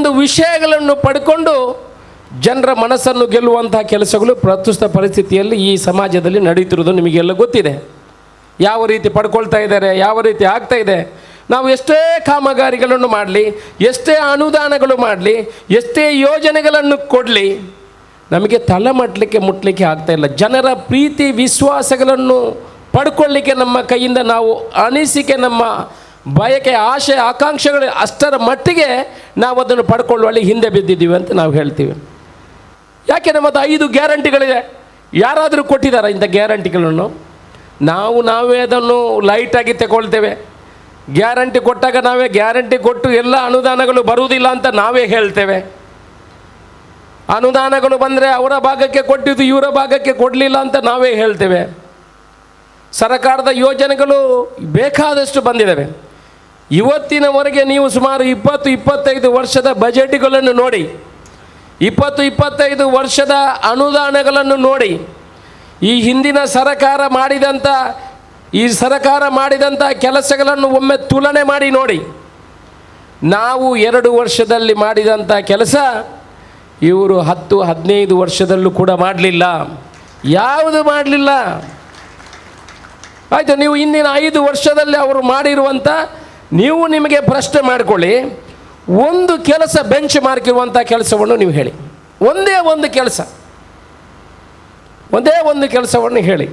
ಒಂದು ವಿಷಯಗಳನ್ನು ಪಡ್ಕೊಂಡು ಜನರ ಮನಸ್ಸನ್ನು ಗೆಲ್ಲುವಂತಹ ಕೆಲಸಗಳು ಪ್ರಸ್ತುತ ಪರಿಸ್ಥಿತಿಯಲ್ಲಿ ಈ ಸಮಾಜದಲ್ಲಿ ನಡೀತಿರೋದು ನಿಮಗೆಲ್ಲ ಗೊತ್ತಿದೆ. ಯಾವ ರೀತಿ ಪಡ್ಕೊಳ್ತಾ ಇದ್ದಾರೆ, ಯಾವ ರೀತಿ ಆಗ್ತಾ ಇದೆ, ನಾವು ಎಷ್ಟೇ ಕಾಮಗಾರಿಗಳನ್ನು ಮಾಡಲಿ, ಎಷ್ಟೇ ಅನುದಾನಗಳು ಮಾಡಲಿ, ಎಷ್ಟೇ ಯೋಜನೆಗಳನ್ನು ಕೊಡಲಿ, ನಮಗೆ ತಲೆ ಮಟ್ಟಲಿಕ್ಕೆ ಮುಟ್ಲಿಕ್ಕೆ ಆಗ್ತಾ ಇಲ್ಲ. ಜನರ ಪ್ರೀತಿ, ವಿಶ್ವಾಸಗಳನ್ನು ಪಡ್ಕೊಳ್ಳಿಕ್ಕೆ ನಮ್ಮ ಕೈಯಿಂದ ನಾವು ಅನಿಸಿಕೆ ನಮ್ಮ ಬಯಕೆ, ಆಶೆ, ಆಕಾಂಕ್ಷೆಗಳು ಅಷ್ಟರ ಮಟ್ಟಿಗೆ ನಾವು ಅದನ್ನು ಪಡ್ಕೊಳ್ಳುವಲ್ಲಿ ಹಿಂದೆ ಬಿದ್ದಿದ್ದೀವಿ ಅಂತ ನಾವು ಹೇಳ್ತೀವಿ. ಯಾಕೆ ನಮ್ಮದು ಐದು ಗ್ಯಾರಂಟಿಗಳಿದೆ? ಯಾರಾದರೂ ಕೊಟ್ಟಿದ್ದಾರೆ ಇಂಥ ಗ್ಯಾರಂಟಿಗಳನ್ನು? ನಾವು ನಾವೇ ಅದನ್ನು ಲೈಟಾಗಿ ತಗೊಳ್ತೇವೆ. ಗ್ಯಾರಂಟಿ ಕೊಟ್ಟಾಗ ನಾವೇ ಗ್ಯಾರಂಟಿ ಕೊಟ್ಟು ಎಲ್ಲ ಅನುದಾನಗಳು ಬರುವುದಿಲ್ಲ ಅಂತ ನಾವೇ ಹೇಳ್ತೇವೆ. ಅನುದಾನಗಳು ಬಂದರೆ ಅವರ ಭಾಗಕ್ಕೆ ಕೊಟ್ಟಿದ್ದು ಇವರ ಭಾಗಕ್ಕೆ ಕೊಡಲಿಲ್ಲ ಅಂತ ನಾವೇ ಹೇಳ್ತೇವೆ. ಸರ್ಕಾರದ ಯೋಜನೆಗಳು ಬೇಕಾದಷ್ಟು ಬಂದಿದ್ದಾವೆ. ಇವತ್ತಿನವರೆಗೆ ನೀವು ಸುಮಾರು ಇಪ್ಪತ್ತು, ಇಪ್ಪತ್ತೈದು ವರ್ಷದ ಬಜೆಟ್ಗಳನ್ನು ನೋಡಿ, ಇಪ್ಪತ್ತು, ಇಪ್ಪತ್ತೈದು ವರ್ಷದ ಅನುದಾನಗಳನ್ನು ನೋಡಿ, ಈ ಹಿಂದಿನ ಸರಕಾರ ಮಾಡಿದಂಥ ಈ ಸರಕಾರ ಮಾಡಿದಂಥ ಕೆಲಸಗಳನ್ನು ಒಮ್ಮೆ ತುಲನೆ ಮಾಡಿ ನೋಡಿ. ನಾವು ಎರಡು ವರ್ಷದಲ್ಲಿ ಮಾಡಿದಂಥ ಕೆಲಸ, ಇವರು ಹತ್ತು, ಹದಿನೈದು ವರ್ಷದಲ್ಲೂ ಕೂಡ ಮಾಡಲಿಲ್ಲ. ಯಾವುದು ಮಾಡಲಿಲ್ಲ? ಆಯಿತು, ನೀವು ಇಂದಿನ ಐದು ವರ್ಷದಲ್ಲಿ ಅವರು ಮಾಡಿರುವಂಥ ನೀವು ನಿಮಗೆ ಪ್ರಶ್ನೆ ಮಾಡಿಕೊಳ್ಳಿ. ಒಂದು ಕೆಲಸ ಬೆಂಚ್ ಮಾರ್ಕ್ ಇರುವಂಥ ಕೆಲಸವನ್ನು ನೀವು ಹೇಳಿ. ಒಂದೇ ಒಂದು ಕೆಲಸ. ಒಂದೇ ಒಂದು ಕೆಲಸವನ್ನು ಹೇಳಿ.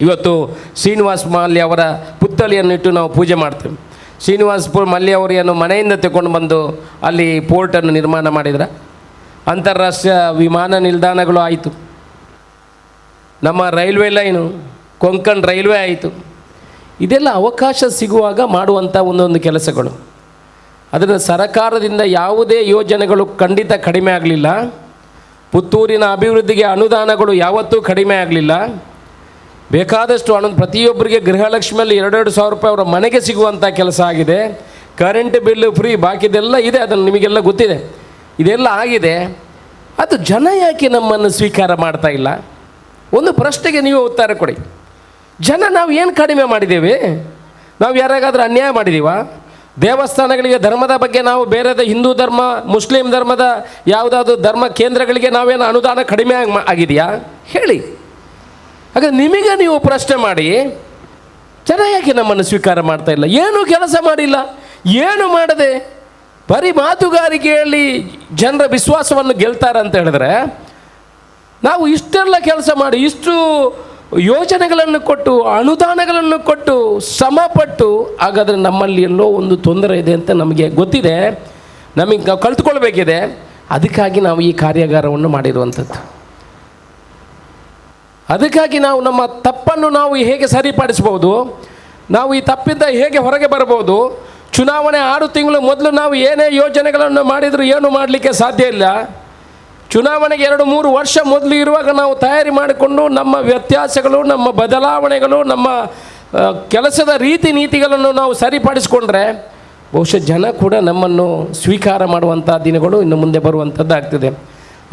ಇವತ್ತು ಶ್ರೀನಿವಾಸ್ ಮಾಲ್ಯ ಅವರ ಪುತ್ಥಳಿಯನ್ನಿಟ್ಟು ನಾವು ಪೂಜೆ ಮಾಡ್ತೇವೆ. ಶ್ರೀನಿವಾಸ್ ಮಲ್ಯ ಅವರೇನು ಮನೆಯಿಂದ ತಗೊಂಡು ಬಂದು ಅಲ್ಲಿ ಪೋರ್ಟನ್ನು ನಿರ್ಮಾಣ ಮಾಡಿದ್ರ. ಅಂತಾರಾಷ್ಟ್ರೀಯ ವಿಮಾನ ನಿಲ್ದಾಣಗಳು ಆಯಿತು. ನಮ್ಮ ರೈಲ್ವೆ ಲೈನು ಕೊಂಕಣ್ ರೈಲ್ವೆ ಆಯಿತು. ಇದೆಲ್ಲ ಅವಕಾಶ ಸಿಗುವಾಗ ಮಾಡುವಂಥ ಒಂದೊಂದು ಕೆಲಸಗಳು. ಅದನ್ನು ಸರಕಾರದಿಂದ ಯಾವುದೇ ಯೋಜನೆಗಳು ಖಂಡಿತ ಕಡಿಮೆ ಆಗಲಿಲ್ಲ. ಪುತ್ತೂರಿನ ಅಭಿವೃದ್ಧಿಗೆ ಅನುದಾನಗಳು ಯಾವತ್ತೂ ಕಡಿಮೆ ಆಗಲಿಲ್ಲ. ಬೇಕಾದಷ್ಟು ಹಣ ಪ್ರತಿಯೊಬ್ಬರಿಗೆ ಗೃಹಲಕ್ಷ್ಮಿಯಲ್ಲಿ ಎರಡೆರಡು ಸಾವಿರ ರೂಪಾಯಿ ಅವರ ಮನೆಗೆ ಸಿಗುವಂಥ ಕೆಲಸ ಆಗಿದೆ. ಕರೆಂಟ್ ಬಿಲ್ಲು ಫ್ರೀ ಬಾಕಿದೆಲ್ಲ ಇದೆ, ಅದನ್ನು ನಿಮಗೆಲ್ಲ ಗೊತ್ತಿದೆ. ಇದೆಲ್ಲ ಆಗಿದೆ. ಅದು ಜನ ಯಾಕೆ ನಮ್ಮನ್ನು ಸ್ವೀಕಾರ ಮಾಡ್ತಾ ಇಲ್ಲ? ಒಂದು ಪ್ರಶ್ನೆಗೆ ನೀವು ಉತ್ತರ ಕೊಡಿ. ಜನ ನಾವು ಏನು ಕಡಿಮೆ ಮಾಡಿದ್ದೇವೆ? ನಾವು ಯಾರಿಗಾದ್ರೂ ಅನ್ಯಾಯ ಮಾಡಿದ್ದೀವಾ ದೇವಸ್ಥಾನಗಳಿಗೆ ಧರ್ಮದ ಬಗ್ಗೆ ನಾವು ಬೇರೆದ ಹಿಂದೂ ಧರ್ಮ, ಮುಸ್ಲಿಂ ಧರ್ಮದ ಯಾವುದಾದ್ರು ಧರ್ಮ ಕೇಂದ್ರಗಳಿಗೆ ನಾವೇನು ಅನುದಾನ ಕಡಿಮೆ ಆಗ್ ಆಗಿದೆಯಾ? ಹೇಳಿ. ಹಾಗೆ ನಿಮಗೆ ನೀವು ಪ್ರಶ್ನೆ ಮಾಡಿ, ಜನ ಯಾಕೆ ನಮ್ಮನ್ನು ಸ್ವೀಕಾರ ಮಾಡ್ತಾ ಇಲ್ಲ? ಏನು ಕೆಲಸ ಮಾಡಿಲ್ಲ? ಏನು ಮಾಡದೆ? ಬರೀ ಮಾತುಗಾರಿಕೆಯಲ್ಲಿ ಜನರ ವಿಶ್ವಾಸವನ್ನು ಗೆಲ್ತಾರೆ ಅಂತ ಹೇಳಿದ್ರೆ, ನಾವು ಇಷ್ಟೆಲ್ಲ ಕೆಲಸ ಮಾಡಿ, ಇಷ್ಟು ಯೋಜನೆಗಳನ್ನು ಕೊಟ್ಟು, ಅನುದಾನಗಳನ್ನು ಕೊಟ್ಟು, ಶ್ರಮಪಟ್ಟು, ಹಾಗಾದರೆ ನಮ್ಮಲ್ಲಿ ಎಲ್ಲೋ ಒಂದು ತೊಂದರೆ ಇದೆ ಅಂತ ನಮಗೆ ಗೊತ್ತಿದೆ. ನಮಗೆ ನಾವು ಕಲ್ತ್ಕೊಳ್ಬೇಕಿದೆ. ಅದಕ್ಕಾಗಿ ನಾವು ಈ ಕಾರ್ಯಾಗಾರವನ್ನು ಮಾಡಿರುವಂಥದ್ದು. ಅದಕ್ಕಾಗಿ ನಾವು ನಮ್ಮ ತಪ್ಪನ್ನು ನಾವು ಹೇಗೆ ಸರಿಪಡಿಸ್ಬೋದು, ನಾವು ಈ ತಪ್ಪಿಂದ ಹೇಗೆ ಹೊರಗೆ ಬರ್ಬೋದು ಚುನಾವಣೆ ಆರು ತಿಂಗಳು ಮೊದಲು ನಾವು ಏನೇ ಯೋಜನೆಗಳನ್ನು ಮಾಡಿದರೂ ಏನು ಮಾಡಲಿಕ್ಕೆ ಸಾಧ್ಯ ಇಲ್ಲ. ಚುನಾವಣೆಗೆ ಎರಡು ಮೂರು ವರ್ಷ ಮೊದಲು ಇರುವಾಗ ನಾವು ತಯಾರಿ ಮಾಡಿಕೊಂಡು ನಮ್ಮ ವ್ಯತ್ಯಾಸಗಳು, ನಮ್ಮ ಬದಲಾವಣೆಗಳು, ನಮ್ಮ ಕೆಲಸದ ರೀತಿ ನೀತಿಗಳನ್ನು ನಾವು ಸರಿಪಡಿಸ್ಕೊಂಡ್ರೆ ಬಹುಶಃ ಜನ ಕೂಡ ನಮ್ಮನ್ನು ಸ್ವೀಕಾರ ಮಾಡುವಂಥ ದಿನಗಳು ಇನ್ನು ಮುಂದೆ ಬರುವಂಥದ್ದಾಗ್ತದೆ.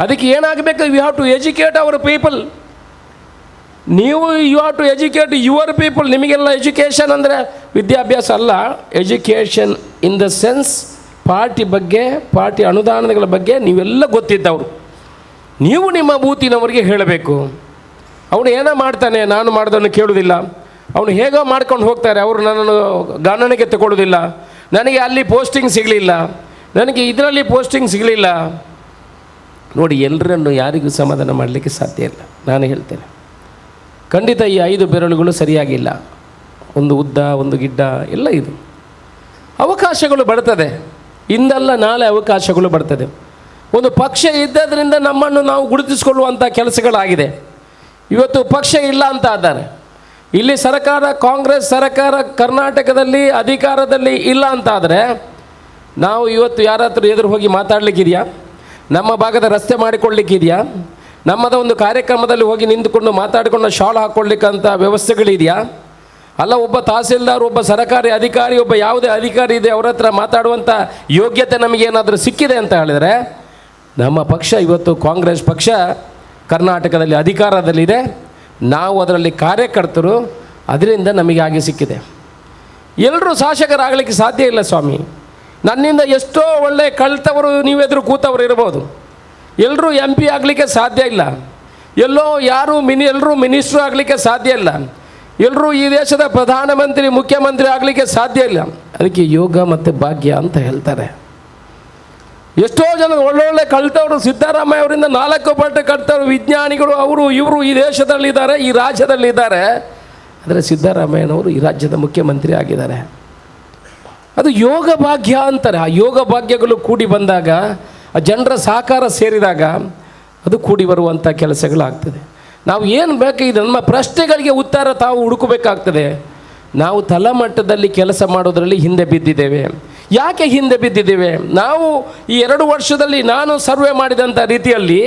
ಅದಕ್ಕೆ ಏನಾಗಬೇಕು you have to educate our people ನೀವು you have to educate your people ನಿಮಗೆಲ್ಲ ಎಜುಕೇಷನ್ ಅಂದರೆ ವಿದ್ಯಾಭ್ಯಾಸ ಅಲ್ಲ. Education in the sense party ಬಗ್ಗೆ ಪಾರ್ಟಿ ಅನುದಾನಗಳ ಬಗ್ಗೆ ನೀವೆಲ್ಲ ಗೊತ್ತಿದ್ದವರು. ನೀವು ನಿಮ್ಮ ಬೂತಿನವರಿಗೆ ಹೇಳಬೇಕು. ಅವನು ಏನೋ ಮಾಡ್ತಾನೆ? ನಾನು ಮಾಡೋದನ್ನು ಕೇಳುವುದಿಲ್ಲ. ಅವನು ಹೇಗೋ ಮಾಡ್ಕೊಂಡು ಹೋಗ್ತಾರೆ. ಅವರು ನನ್ನನ್ನು ಗಣನೆಗೆ ತಗೊಳ್ಳೋದಿಲ್ಲ ನನಗೆ ಅಲ್ಲಿ ಪೋಸ್ಟಿಂಗ್ ಸಿಗಲಿಲ್ಲ. ನನಗೆ ಇದರಲ್ಲಿ ಪೋಸ್ಟಿಂಗ್ ಸಿಗಲಿಲ್ಲ. ನೋಡಿ, ಎಲ್ಲರನ್ನು ಯಾರಿಗೂ ಸಮಾಧಾನ ಮಾಡಲಿಕ್ಕೆ ಸಾಧ್ಯ ಇಲ್ಲ. ನಾನು ಹೇಳ್ತೇನೆ. ಖಂಡಿತ ಈ ಐದು ಬೆರಳುಗಳು ಸರಿಯಾಗಿಲ್ಲ. ಒಂದು ಉದ್ದ, ಒಂದು ಗಿಡ್ಡ, ಎಲ್ಲ ಇದು. ಅವಕಾಶಗಳು ಬರ್ತದೆ. ಇಂದಲ್ಲ ನಾಳೆ ಅವಕಾಶಗಳು ಬರ್ತದೆ. ಒಂದು ಪಕ್ಷ ಇದ್ದದ್ರಿಂದ ನಮ್ಮನ್ನು ನಾವು ಗುರುತಿಸಿಕೊಳ್ಳುವಂಥ ಕೆಲಸಗಳಾಗಿದೆ. ಇವತ್ತು ಪಕ್ಷ ಇಲ್ಲ ಅಂತ ಆದರೆ, ಇಲ್ಲಿ ಸರ್ಕಾರ, ಕಾಂಗ್ರೆಸ್ ಸರ್ಕಾರ ಕರ್ನಾಟಕದಲ್ಲಿ ಅಧಿಕಾರದಲ್ಲಿ ಇಲ್ಲ ಅಂತ ಆದರೆ, ನಾವು ಇವತ್ತು ಯಾರ ಹತ್ರ ಎದುರು ಹೋಗಿ ಮಾತಾಡಲಿಕ್ಕಿದೆಯಾ? ನಮ್ಮ ಭಾಗದ ರಸ್ತೆ ಮಾಡಿಕೊಳ್ಳಿಕ್ಕಿದೆಯಾ? ನಮ್ಮದ ಒಂದು ಕಾರ್ಯಕ್ರಮದಲ್ಲಿ ಹೋಗಿ ನಿಂತುಕೊಂಡು ಮಾತಾಡಿಕೊಂಡು ಶಾಲ್ ಹಾಕ್ಕೊಳ್ಳಿಕ್ಕಂಥ ವ್ಯವಸ್ಥೆಗಳಿದೆಯಾ? ಅಲ್ಲ, ಒಬ್ಬ ತಹಸೀಲ್ದಾರ್, ಒಬ್ಬ ಸರ್ಕಾರಿ ಅಧಿಕಾರಿ, ಒಬ್ಬ ಯಾವುದೇ ಅಧಿಕಾರಿ ಇದೆ, ಅವರ ಹತ್ರ ಮಾತಾಡುವಂಥ ಯೋಗ್ಯತೆ ನಮಗೇನಾದರೂ ಸಿಕ್ಕಿದೆ ಅಂತ ಹೇಳಿದರೆ ನಮ್ಮ ಪಕ್ಷ ಇವತ್ತು ಕಾಂಗ್ರೆಸ್ ಪಕ್ಷ ಕರ್ನಾಟಕದಲ್ಲಿ ಅಧಿಕಾರದಲ್ಲಿದೆ. ನಾವು ಅದರಲ್ಲಿ ಕಾರ್ಯಕರ್ತರು, ಅದರಿಂದ ನಮಗೆ ಹಾಗೆ ಸಿಕ್ಕಿದೆ. ಎಲ್ಲರೂ ಶಾಸಕರಾಗಲಿಕ್ಕೆ ಸಾಧ್ಯ ಇಲ್ಲ ಸ್ವಾಮಿ. ನನ್ನಿಂದ ಎಷ್ಟೋ ಒಳ್ಳೆ ಕಳ್ತವರು, ನೀವೆದುರು ಕೂತವರು ಇರ್ಬೋದು. ಎಲ್ಲರೂ ಎಂ ಪಿ ಆಗಲಿಕ್ಕೆ ಸಾಧ್ಯ ಇಲ್ಲ. ಎಲ್ಲೋ ಯಾರು ಮಿನಿ ಎಲ್ಲರೂ ಮಿನಿಸ್ಟ್ರು ಆಗಲಿಕ್ಕೆ ಸಾಧ್ಯ ಇಲ್ಲ. ಎಲ್ಲರೂ ಈ ದೇಶದ ಪ್ರಧಾನಮಂತ್ರಿ, ಮುಖ್ಯಮಂತ್ರಿ ಆಗಲಿಕ್ಕೆ ಸಾಧ್ಯ ಇಲ್ಲ. ಅದಕ್ಕೆ ಯೋಗ ಮತ್ತು ಭಾಗ್ಯ ಅಂತ ಹೇಳ್ತಾರೆ. ಎಷ್ಟೋ ಜನ ಒಳ್ಳೊಳ್ಳೆ ಕಲ್ತವರು ಸಿದ್ದರಾಮಯ್ಯ ಅವರಿಂದ ನಾಲ್ಕು ಪಟ್ಟು ಕಲ್ತವರು ವಿಜ್ಞಾನಿಗಳು, ಅವರು, ಇವರು ಈ ದೇಶದಲ್ಲಿದ್ದಾರೆ, ಈ ರಾಜ್ಯದಲ್ಲಿದ್ದಾರೆ. ಆದರೆ ಸಿದ್ದರಾಮಯ್ಯನವರು ಈ ರಾಜ್ಯದ ಮುಖ್ಯಮಂತ್ರಿ ಆಗಿದ್ದಾರೆ. ಅದು ಯೋಗ ಭಾಗ್ಯ ಅಂತಾರೆ. ಆ ಯೋಗ ಭಾಗ್ಯಗಳು ಕೂಡಿ ಬಂದಾಗ, ಆ ಜನರ ಸಹಕಾರ ಸೇರಿದಾಗ ಅದು ಕೂಡಿ ಬರುವಂಥ ಕೆಲಸಗಳಾಗ್ತದೆ. ನಾವು ಏನು ಬೇಕು, ಇದು ನಮ್ಮ ಪ್ರಶ್ನೆಗಳಿಗೆ ಉತ್ತರ ತಾವು ಹುಡುಕಬೇಕಾಗ್ತದೆ. ನಾವು ತಲಮಟ್ಟದಲ್ಲಿ ಕೆಲಸ ಮಾಡೋದರಲ್ಲಿ ಹಿಂದೆ ಬಿದ್ದಿದ್ದೇವೆ. ಯಾಕೆ ಹಿಂದೆ ಬಿದ್ದಿದ್ದೇವೆ? ನಾವು ಈ ಎರಡು ವರ್ಷದಲ್ಲಿ ನಾನು ಸರ್ವೆ ಮಾಡಿದಂಥ ರೀತಿಯಲ್ಲಿ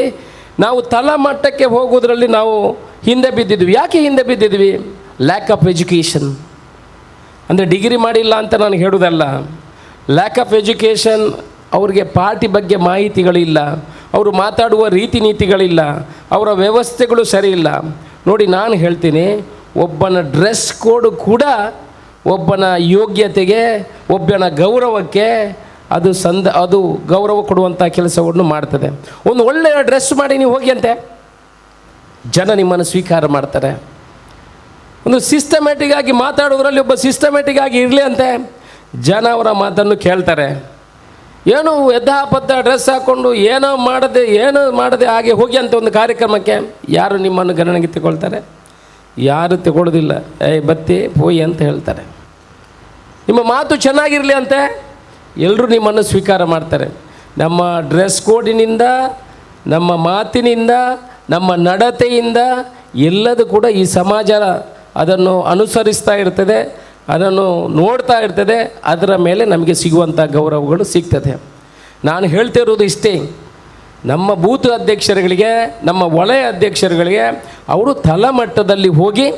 ನಾವು ತಳಮಟ್ಟಕ್ಕೆ ಹೋಗೋದ್ರಲ್ಲಿ ನಾವು ಹಿಂದೆ ಬಿದ್ದಿದ್ವಿ ಯಾಕೆ ಹಿಂದೆ ಬಿದ್ದಿದ್ವಿ ಲ್ಯಾಕ್ ಆಫ್ ಎಜುಕೇಷನ್ ಅಂದರೆ ಡಿಗ್ರಿ ಮಾಡಿಲ್ಲ ಅಂತ ನಾನು ಹೇಳೋದಲ್ಲ ಲ್ಯಾಕ್ ಆಫ್ ಎಜುಕೇಷನ್ ಅವ್ರಿಗೆ ಪಾರ್ಟಿ ಬಗ್ಗೆ ಮಾಹಿತಿಗಳಿಲ್ಲ. ಅವರು ಮಾತಾಡುವ ರೀತಿ ನೀತಿಗಳಿಲ್ಲ. ಅವರ ವ್ಯವಸ್ಥೆಗಳು ಸರಿ ಇಲ್ಲ ನೋಡಿ, ನಾನು ಹೇಳ್ತೀನಿ, ಒಬ್ಬನ ಡ್ರೆಸ್ ಕೋಡ್ ಕೂಡ ಒಬ್ಬನ ಯೋಗ್ಯತೆಗೆ, ಒಬ್ಬನ ಗೌರವಕ್ಕೆ ಅದು ಸಂದ, ಅದು ಗೌರವ ಕೊಡುವಂಥ ಕೆಲಸವನ್ನು ಮಾಡ್ತದೆ. ಒಂದು ಒಳ್ಳೆಯ ಡ್ರೆಸ್ ಮಾಡಿ ನೀವು ಹೋಗಿ ಅಂತೆ. ಜನ ನಿಮ್ಮನ್ನು ಸ್ವೀಕಾರ ಮಾಡ್ತಾರೆ. ಒಂದು ಸಿಸ್ಟಮ್ಯಾಟಿಕ್ ಆಗಿ ಮಾತಾಡೋದ್ರಲ್ಲಿ ಒಬ್ಬ ಸಿಸ್ಟಮ್ಯಾಟಿಕ್ ಆಗಿ ಇರಲಿ ಅಂತೆ. ಜನ ಅವರ ಮಾತನ್ನು ಕೇಳ್ತಾರೆ. ಏನು ಎದ್ದಾಪತ್ತ ಡ್ರೆಸ್ ಹಾಕ್ಕೊಂಡು ಏನೋ ಮಾಡದೆ ಏನೋ ಮಾಡದೆ ಹಾಗೆ ಹೋಗಿ ಅಂತ ಒಂದು ಕಾರ್ಯಕ್ರಮಕ್ಕೆ ಯಾರು ನಿಮ್ಮನ್ನು ಗಣನೆಗೆ ತಗೊಳ್ತಾರೆ? ಯಾರು ತಗೊಳ್ಳೋದಿಲ್ಲ ಏಯ್, ಬತ್ತಿ, ಪೋಯಿ ಅಂತ ಹೇಳ್ತಾರೆ. ನಿಮ್ಮ ಮಾತು ಚೆನ್ನಾಗಿರಲಿ ಅಂತೆ ಎಲ್ಲರೂ ನಿಮ್ಮನ್ನು ಸ್ವೀಕಾರ ಮಾಡ್ತಾರೆ. ನಮ್ಮ ಡ್ರೆಸ್ ಕೋಡಿನಿಂದ, ನಮ್ಮ ಮಾತಿನಿಂದ, ನಮ್ಮ ನಡತೆಯಿಂದ ಎಲ್ಲದು ಕೂಡ ಈ ಸಮಾಜ ಅದನ್ನು ಅನುಸರಿಸ್ತಾ ಇರ್ತದೆ, ಅದನ್ನು ನೋಡ್ತಾ ಇರ್ತದೆ, ಅದರ ಮೇಲೆ ನಮಗೆ ಸಿಗುವಂಥ ಗೌರವಗಳು ಸಿಗ್ತದೆ. ನಾನು ಹೇಳ್ತಿರೋದು ಇಷ್ಟೇ. ನಮ್ಮ ಬೂತ್ ಅಧ್ಯಕ್ಷರುಗಳಿಗೆ, ನಮ್ಮ ಒಳೆಯ ಅಧ್ಯಕ್ಷರುಗಳಿಗೆ ಅವರು ತಳಮಟ್ಟದಲ್ಲಿ ಹೋಗಿ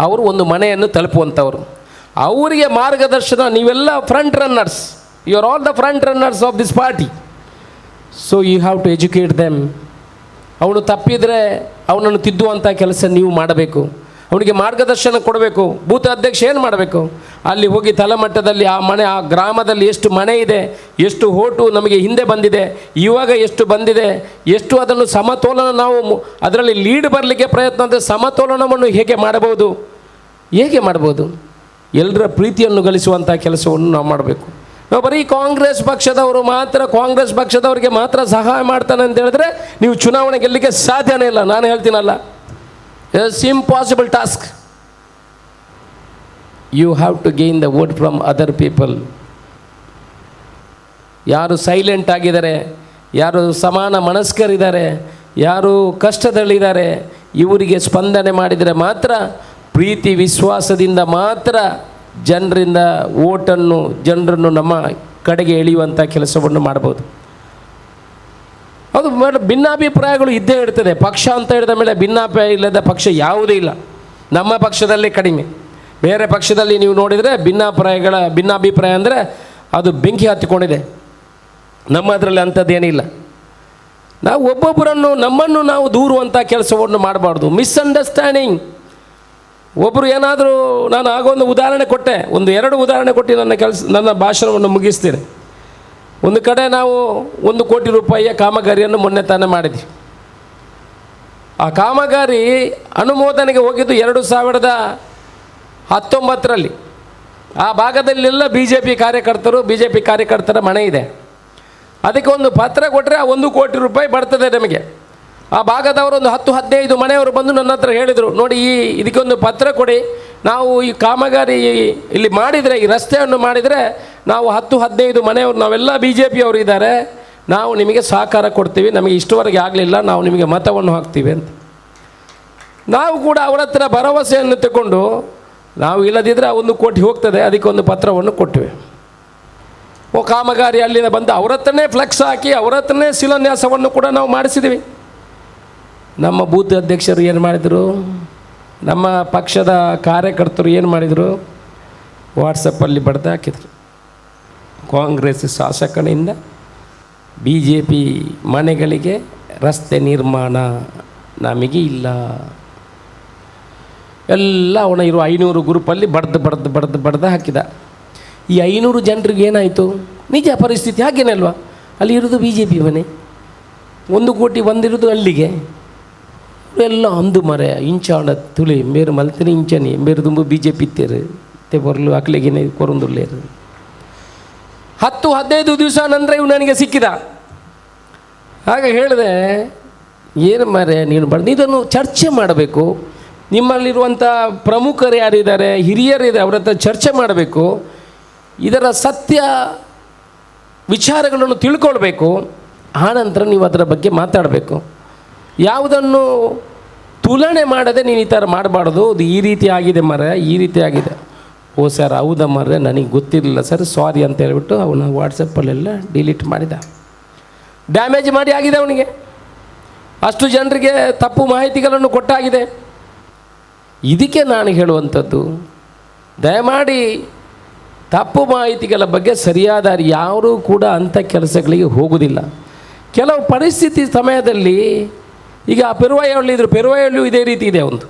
ಅವರು ಒಂದು ಮನೆಯನ್ನು ತಲುಪುವಂಥವ್ರು. ಅವರಿಗೆ ಮಾರ್ಗದರ್ಶನ, ನೀವೆಲ್ಲ front runners you are all the front runners of this party so you have to educate them ಅವನು ತಪ್ಪಿದರೆ ಅವನನ್ನು ತಿದ್ದುವಂಥ ಕೆಲಸ ನೀವು ಮಾಡಬೇಕು. ಅವನಿಗೆ ಮಾರ್ಗದರ್ಶನ ಕೊಡಬೇಕು. ಭೂತ ಅಧ್ಯಕ್ಷ ಏನು ಮಾಡಬೇಕು? ಅಲ್ಲಿ ಹೋಗಿ ತಲೆಮಟ್ಟದಲ್ಲಿ ಆ ಮನೆ, ಆ ಗ್ರಾಮದಲ್ಲಿ ಎಷ್ಟು ಮನೆ ಇದೆ, ಎಷ್ಟು ಓಟು ನಮಗೆ ಹಿಂದೆ ಬಂದಿದೆ, ಇವಾಗ ಎಷ್ಟು ಬಂದಿದೆ, ಎಷ್ಟು ಅದನ್ನು ಸಮತೋಲನ ನಾವು ಅದರಲ್ಲಿ ಲೀಡ್ ಬರಲಿಕ್ಕೆ ಪ್ರಯತ್ನ ಅಂದರೆ ಸಮತೋಲನವನ್ನು ಹೇಗೆ ಮಾಡಬಹುದು? ಹೇಗೆ ಮಾಡ್ಬೋದು ಎಲ್ಲರ ಪ್ರೀತಿಯನ್ನು ಗಳಿಸುವಂಥ ಕೆಲಸವನ್ನು ನಾವು ಮಾಡಬೇಕು. ನಾವು ಬರೀ ಕಾಂಗ್ರೆಸ್ ಪಕ್ಷದವರು ಮಾತ್ರ, ಕಾಂಗ್ರೆಸ್ ಪಕ್ಷದವರಿಗೆ ಮಾತ್ರ ಸಹಾಯ ಮಾಡ್ತಾನೆ ಅಂತ ಹೇಳಿದ್ರೆ ನೀವು ಚುನಾವಣೆ ಗೆಲ್ಲಲಿಕ್ಕೆ ಸಾಧ್ಯನೇ ಇಲ್ಲ. ನಾನು ಹೇಳ್ತೀನಲ್ಲ. It's impossible task you have to gain the vote from other people ಯಾರು ಸೈಲೆಂಟ್ ಆಗಿದ್ದಾರೆ, ಯಾರು ಸಮಾನ ಮನಸ್ಕರಿದ್ದಾರೆ, ಯಾರು ಕಷ್ಟದಲ್ಲಿದ್ದಾರೆ, ಇವರಿಗೆ ಸ್ಪಂದನೆ ಮಾಡಿದರೆ ಮಾತ್ರ, ಪ್ರೀತಿ ವಿಶ್ವಾಸದಿಂದ ಮಾತ್ರ ಜನರಿಂದ ಓಟನ್ನು ಜನರನ್ನು ನಮ್ಮ ಕಡೆಗೆ ಎಳೆಯುವಂಥ ಕೆಲಸವನ್ನು ಮಾಡ್ಬೋದು ಅದು ಮೇಡಮ್ ಭಿನ್ನಾಭಿಪ್ರಾಯಗಳು ಇದ್ದೇ ಇರ್ತದೆ. ಪಕ್ಷ ಅಂತ ಹೇಳಿದ ಮೇಲೆ ಭಿನ್ನಾಭಿಪ್ರಾಯ ಇಲ್ಲದ ಪಕ್ಷ ಯಾವುದೂ ಇಲ್ಲ. ನಮ್ಮ ಪಕ್ಷದಲ್ಲಿ ಕಡಿಮೆ. ಬೇರೆ ಪಕ್ಷದಲ್ಲಿ ನೀವು ನೋಡಿದರೆ ಭಿನ್ನಾಭಿಪ್ರಾಯಗಳ, ಭಿನ್ನಾಭಿಪ್ರಾಯ ಅಂದರೆ ಅದು ಬೆಂಕಿ ಹತ್ತಿಕೊಂಡಿದೆ. ನಮ್ಮ ಅದರಲ್ಲಿ ಅಂಥದ್ದೇನಿಲ್ಲ ನಾವು ಒಬ್ಬೊಬ್ಬರನ್ನು, ನಮ್ಮನ್ನು ನಾವು ದೂರುವಂಥ ಕೆಲಸವನ್ನು ಮಾಡಬಾರ್ದು. ಮಿಸ್ಅಂಡರ್ಸ್ಟ್ಯಾಂಡಿಂಗ್. ಒಬ್ಬರು ಏನಾದರೂ, ನಾನು ಆಗೊಂದು ಉದಾಹರಣೆ ಕೊಟ್ಟೆ. ಒಂದು ಎರಡು ಉದಾಹರಣೆ ಕೊಟ್ಟು ನನ್ನ ಕೆಲಸ, ನನ್ನ ಭಾಷಣವನ್ನು ಮುಗಿಸ್ತೀನಿ. ಒಂದು ಕಡೆ ನಾವು ಒಂದು ಕೋಟಿ ರೂಪಾಯಿಯ ಕಾಮಗಾರಿಯನ್ನು ಮೊನ್ನೆ ತಾನೇ ಮಾಡಿದ್ವಿ. ಆ ಕಾಮಗಾರಿ ಅನುಮೋದನೆಗೆ ಹೋಗಿದ್ದು ಎರಡು ಸಾವಿರದ ಹತ್ತೊಂಬತ್ತರಲ್ಲಿ. ಆ ಭಾಗದಲ್ಲೆಲ್ಲ ಬಿ ಜೆ ಪಿ ಕಾರ್ಯಕರ್ತರು ಬಿ ಜೆ ಪಿ ಕಾರ್ಯಕರ್ತರ ಮನೆ ಇದೆ. ಅದಕ್ಕೆ ಒಂದು ಪತ್ರ ಕೊಟ್ಟರೆ ಆ ಒಂದು ಕೋಟಿ ರೂಪಾಯಿ ಬರ್ತದೆ ನಮಗೆ. ಆ ಭಾಗದವರು ಒಂದು ಹತ್ತು ಹದಿನೈದು ಮನೆಯವರು ಬಂದು ನನ್ನ ಹತ್ರ ಹೇಳಿದರು, ನೋಡಿ ಈ ಇದಕ್ಕೊಂದು ಪತ್ರ ಕೊಡಿ ನಾವು ಈ ಕಾಮಗಾರಿ ಇಲ್ಲಿ ಮಾಡಿದರೆ, ಈ ರಸ್ತೆಯನ್ನು ಮಾಡಿದರೆ ನಾವು ಹತ್ತು, ಹದಿನೈದು ಮನೆಯವರು, ನಾವೆಲ್ಲ ಬಿ ಜೆ ಪಿಯವರು ಇದ್ದಾರೆ. ನಾವು ನಿಮಗೆ ಸಹಕಾರ ಕೊಡ್ತೀವಿ, ನಮಗೆ ಇಷ್ಟವರೆಗೆ ಆಗಲಿಲ್ಲ, ನಾವು ನಿಮಗೆ ಮತವನ್ನು ಹಾಕ್ತೀವಿ ಅಂತ. ನಾವು ಕೂಡ ಅವರ ಹತ್ರ ಭರವಸೆಯನ್ನು ತಗೊಂಡು ನಾವು ಇಲ್ಲದಿದ್ದರೆ ಒಂದು ಕೋಟಿ ಹೋಗ್ತದೆ, ಅದಕ್ಕೆ ಒಂದು ಪತ್ರವನ್ನು ಕೊಟ್ಟಿವೆ ಓ, ಕಾಮಗಾರಿ ಅಲ್ಲಿಂದ ಬಂದು ಅವ್ರ ಹತ್ರನೇ ಫ್ಲೆಕ್ಸ್ ಹಾಕಿ, ಅವ್ರ ಹತ್ರನೇ ಶಿಲಾನ್ಯಾಸವನ್ನು ಕೂಡ ನಾವು ಮಾಡಿಸಿದ್ವಿ. ನಮ್ಮ ಬೂತ್ ಅಧ್ಯಕ್ಷರು ಏನು ಮಾಡಿದರು? ನಮ್ಮ ಪಕ್ಷದ ಕಾರ್ಯಕರ್ತರು ಏನು ಮಾಡಿದರು? ವಾಟ್ಸಪ್ಪಲ್ಲಿ ಬಡ್ದು ಹಾಕಿದರು. ಕಾಂಗ್ರೆಸ್ ಶಾಸಕನಿಂದ ಬಿ ಜೆ ಪಿ ಮನೆಗಳಿಗೆ ರಸ್ತೆ ನಿರ್ಮಾಣ ನಮಗೆ ಇಲ್ಲ. ಎಲ್ಲ ಅವನ ಇರುವ ಐನೂರು ಗ್ರೂಪಲ್ಲಿ ಬಡ್ದು ಬಡ್ದು ಬಡ್ದು ಬಡ್ದು ಹಾಕಿದ. ಈ ಐನೂರು ಜನರಿಗೆ ಏನಾಯಿತು? ನಿಜ ಪರಿಸ್ಥಿತಿ ಹಾಗೇನಲ್ವ? ಅಲ್ಲಿ ಇರೋದು ಬಿ ಜೆ ಪಿ ಮನೆ. ಒಂದು ಕೋಟಿ ಬಂದಿರೋದು ಅಲ್ಲಿಗೆ. ಎಲ್ಲ ಅಂದು ಮರೆ ಇಂಚಾಣ ತುಳಿ, ಮೇರು ಮಲ್ತಿನಿ ಇಂಚನಿ, ಮೇರು ತುಂಬ ಬಿ ಜೆ ಪಿ ಇತ್ತೇರು, ತೆ ಬರಲು ಅಕ್ಲಿಗೆ ಕೊರೊಂದುಳ್ಳೇರು ಹತ್ತು ಹದಿನೈದು ದಿವಸ ನಂತರ ಇವು ನನಗೆ ಸಿಕ್ಕಿದ. ಆಗ ಹೇಳಿದೆ, ಏನು ಮರೆ, ನೀನು ಬಡ ಇದನ್ನು ಚರ್ಚೆ ಮಾಡಬೇಕು. ನಿಮ್ಮಲ್ಲಿರುವಂಥ ಪ್ರಮುಖರು ಯಾರಿದ್ದಾರೆ, ಹಿರಿಯರಿದ್ದಾರೆ, ಅವರ ಹತ್ರ ಚರ್ಚೆ ಮಾಡಬೇಕು. ಇದರ ಸತ್ಯ ವಿಚಾರಗಳನ್ನು ತಿಳ್ಕೊಳ್ಬೇಕು. ಆನಂತರ ನೀವು ಅದರ ಬಗ್ಗೆ ಮಾತಾಡಬೇಕು. ಯಾವುದನ್ನು ತುಲನೆ ಮಾಡದೆ ನೀನು ಈ ಥರ ಮಾಡಬಾರ್ದು. ಅದು ಈ ರೀತಿ ಆಗಿದೆ ಮರ, ಈ ರೀತಿ ಆಗಿದೆ. ಓ ಸರ್, ಹೌದಾ ಮರ್ರೆ ನನಗೆ ಗೊತ್ತಿರಲಿಲ್ಲ ಸರ್, ಸಾರಿ ಅಂತ ಹೇಳ್ಬಿಟ್ಟು ಅವನ ವಾಟ್ಸಪ್ಪಲ್ಲೆಲ್ಲ ಡಿಲೀಟ್ ಮಾಡಿದ. ಡ್ಯಾಮೇಜ್ ಮಾಡಿ ಆಗಿದೆ ಅವನಿಗೆ. ಅಷ್ಟು ಜನರಿಗೆ ತಪ್ಪು ಮಾಹಿತಿಗಳನ್ನು ಕೊಟ್ಟಾಗಿದೆ. ಇದಕ್ಕೆ ನಾನು ಹೇಳುವಂಥದ್ದು, ದಯಮಾಡಿ ತಪ್ಪು ಮಾಹಿತಿಗಳ ಬಗ್ಗೆ ಸರಿಯಾದ ಯಾರೂ ಕೂಡ ಅಂಥ ಕೆಲಸಗಳಿಗೆ ಹೋಗುವುದಿಲ್ಲ ಕೆಲವು ಪರಿಸ್ಥಿತಿ ಸಮಯದಲ್ಲಿ ಈಗ ಪೆರುವಾಯಹಳ್ಳಿ ಇದ್ರು ಪೆರುವಾಯಹಳ್ಳಿಯೂ ಇದೇ ರೀತಿ ಇದೆ ಒಂದು.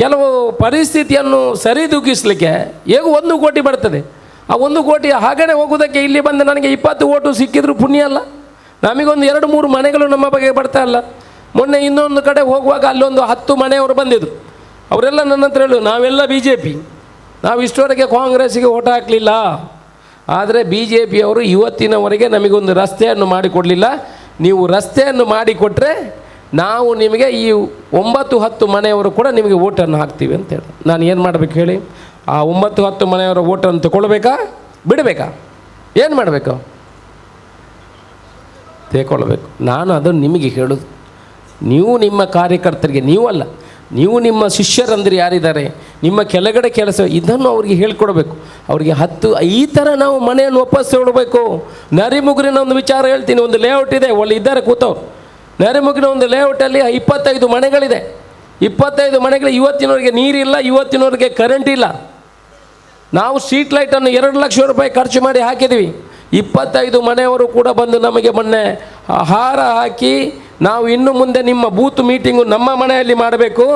ಕೆಲವು ಪರಿಸ್ಥಿತಿಯನ್ನು ಸರಿದೂಗಿಸಲಿಕ್ಕೆ ಹೇಗೂ ಒಂದು ಕೋಟಿ ಬರ್ತದೆ. ಆ ಒಂದು ಕೋಟಿ ಹಾಗೇ ಹೋಗೋದಕ್ಕೆ ಇಲ್ಲಿ ಬಂದು ನನಗೆ ಇಪ್ಪತ್ತು ಓಟು ಸಿಕ್ಕಿದ್ರು ಪುಣ್ಯ ಅಲ್ಲ. ನಮಗೊಂದು ಎರಡು ಮೂರು ಮನೆಗಳು ನಮ್ಮ ಬಗ್ಗೆ ಬರ್ತಾ ಇಲ್ಲ. ಮೊನ್ನೆ ಇನ್ನೊಂದು ಕಡೆ ಹೋಗುವಾಗ ಅಲ್ಲೊಂದು ಹತ್ತು ಮನೆಯವರು ಬಂದಿದ್ದರು ಅವರೆಲ್ಲ ನನ್ನ ಹತ್ರ ಹೇಳು, ನಾವೆಲ್ಲ ಬಿ ಜೆ ಪಿ ನಾವು ಇಷ್ಟವರೆಗೆ ಕಾಂಗ್ರೆಸ್ಸಿಗೆ ಓಟ್ ಹಾಕಲಿಲ್ಲ. ಆದರೆ ಬಿ ಜೆ ಪಿಯವರು ಇವತ್ತಿನವರೆಗೆ ನಮಗೊಂದು ರಸ್ತೆಯನ್ನು ಮಾಡಿಕೊಡಲಿಲ್ಲ. ನೀವು ರಸ್ತೆಯನ್ನು ಮಾಡಿಕೊಟ್ರೆ ನಾವು ನಿಮಗೆ ಈ ಒಂಬತ್ತು ಹತ್ತು ಮನೆಯವರು ಕೂಡ ನಿಮಗೆ ಓಟನ್ನು ಹಾಕ್ತೀವಿ ಅಂತ ಹೇಳಿ. ನಾನು ಏನು ಮಾಡಬೇಕು ಹೇಳಿ? ಆ ಒಂಬತ್ತು ಹತ್ತು ಮನೆಯವರ ಓಟನ್ನು ತಗೊಳ್ಬೇಕಾ? ಬಿಡಬೇಕಾ? ಏನು ಮಾಡಬೇಕು? ತಗೊಳ್ಬೇಕು ನಾನು ಅದನ್ನು ನಿಮಗೆ ಹೇಳೋದು. ನೀವು ನಿಮ್ಮ ಕಾರ್ಯಕರ್ತರಿಗೆ ನೀವಲ್ಲ ನೀವು ನಿಮ್ಮ ಶಿಷ್ಯರಂದ್ರೆ ಯಾರಿದ್ದಾರೆ? ನಿಮ್ಮ ಕೆಳಗಡೆ ಕೆಲಸ, ಇದನ್ನು ಅವರಿಗೆ ಹೇಳ್ಕೊಡ್ಬೇಕು. ಅವರಿಗೆ ಹತ್ತು, ಈ ಥರ ನಾವು ಮನೆಯನ್ನು ವಾಪಸ್ ಕೊಡಬೇಕು. ನರಿಮುಗುರಿನ ಒಂದು ವಿಚಾರ ಹೇಳ್ತೀನಿ, ಒಂದು ಲೇಔಟ್ ಇದೆ, ಒಳ್ಳೆ ಇದ್ದಾರೆ ಕೂತವ್ರು. ನರಿಮುಗಿನ ಒಂದು ಲೇಔಟಲ್ಲಿ ಇಪ್ಪತ್ತೈದು ಮನೆಗಳಿದೆ. ಇಪ್ಪತ್ತೈದು ಮನೆಗಳು ಇವತ್ತಿನವರಿಗೆ ನೀರಿಲ್ಲ, ಇವತ್ತಿನವರಿಗೆ ಕರೆಂಟ್ ಇಲ್ಲ. ನಾವು ಸ್ಟ್ರೀಟ್ ಲೈಟನ್ನು ಎರಡು ಲಕ್ಷ ರೂಪಾಯಿ ಖರ್ಚು ಮಾಡಿ ಹಾಕಿದ್ದೀವಿ ಇಪ್ಪತ್ತೈದು ಮನೆಯವರು ಕೂಡ ಬಂದು ನಮಗೆ ಮೊನ್ನೆ ಆಹಾರ ಹಾಕಿ, ನಾವು ಇನ್ನು ಮುಂದೆ ನಿಮ್ಮ ಬೂತ್ ಮೀಟಿಂಗು ನಮ್ಮ ಮನೆಯಲ್ಲಿ ಮಾಡಬೇಕು.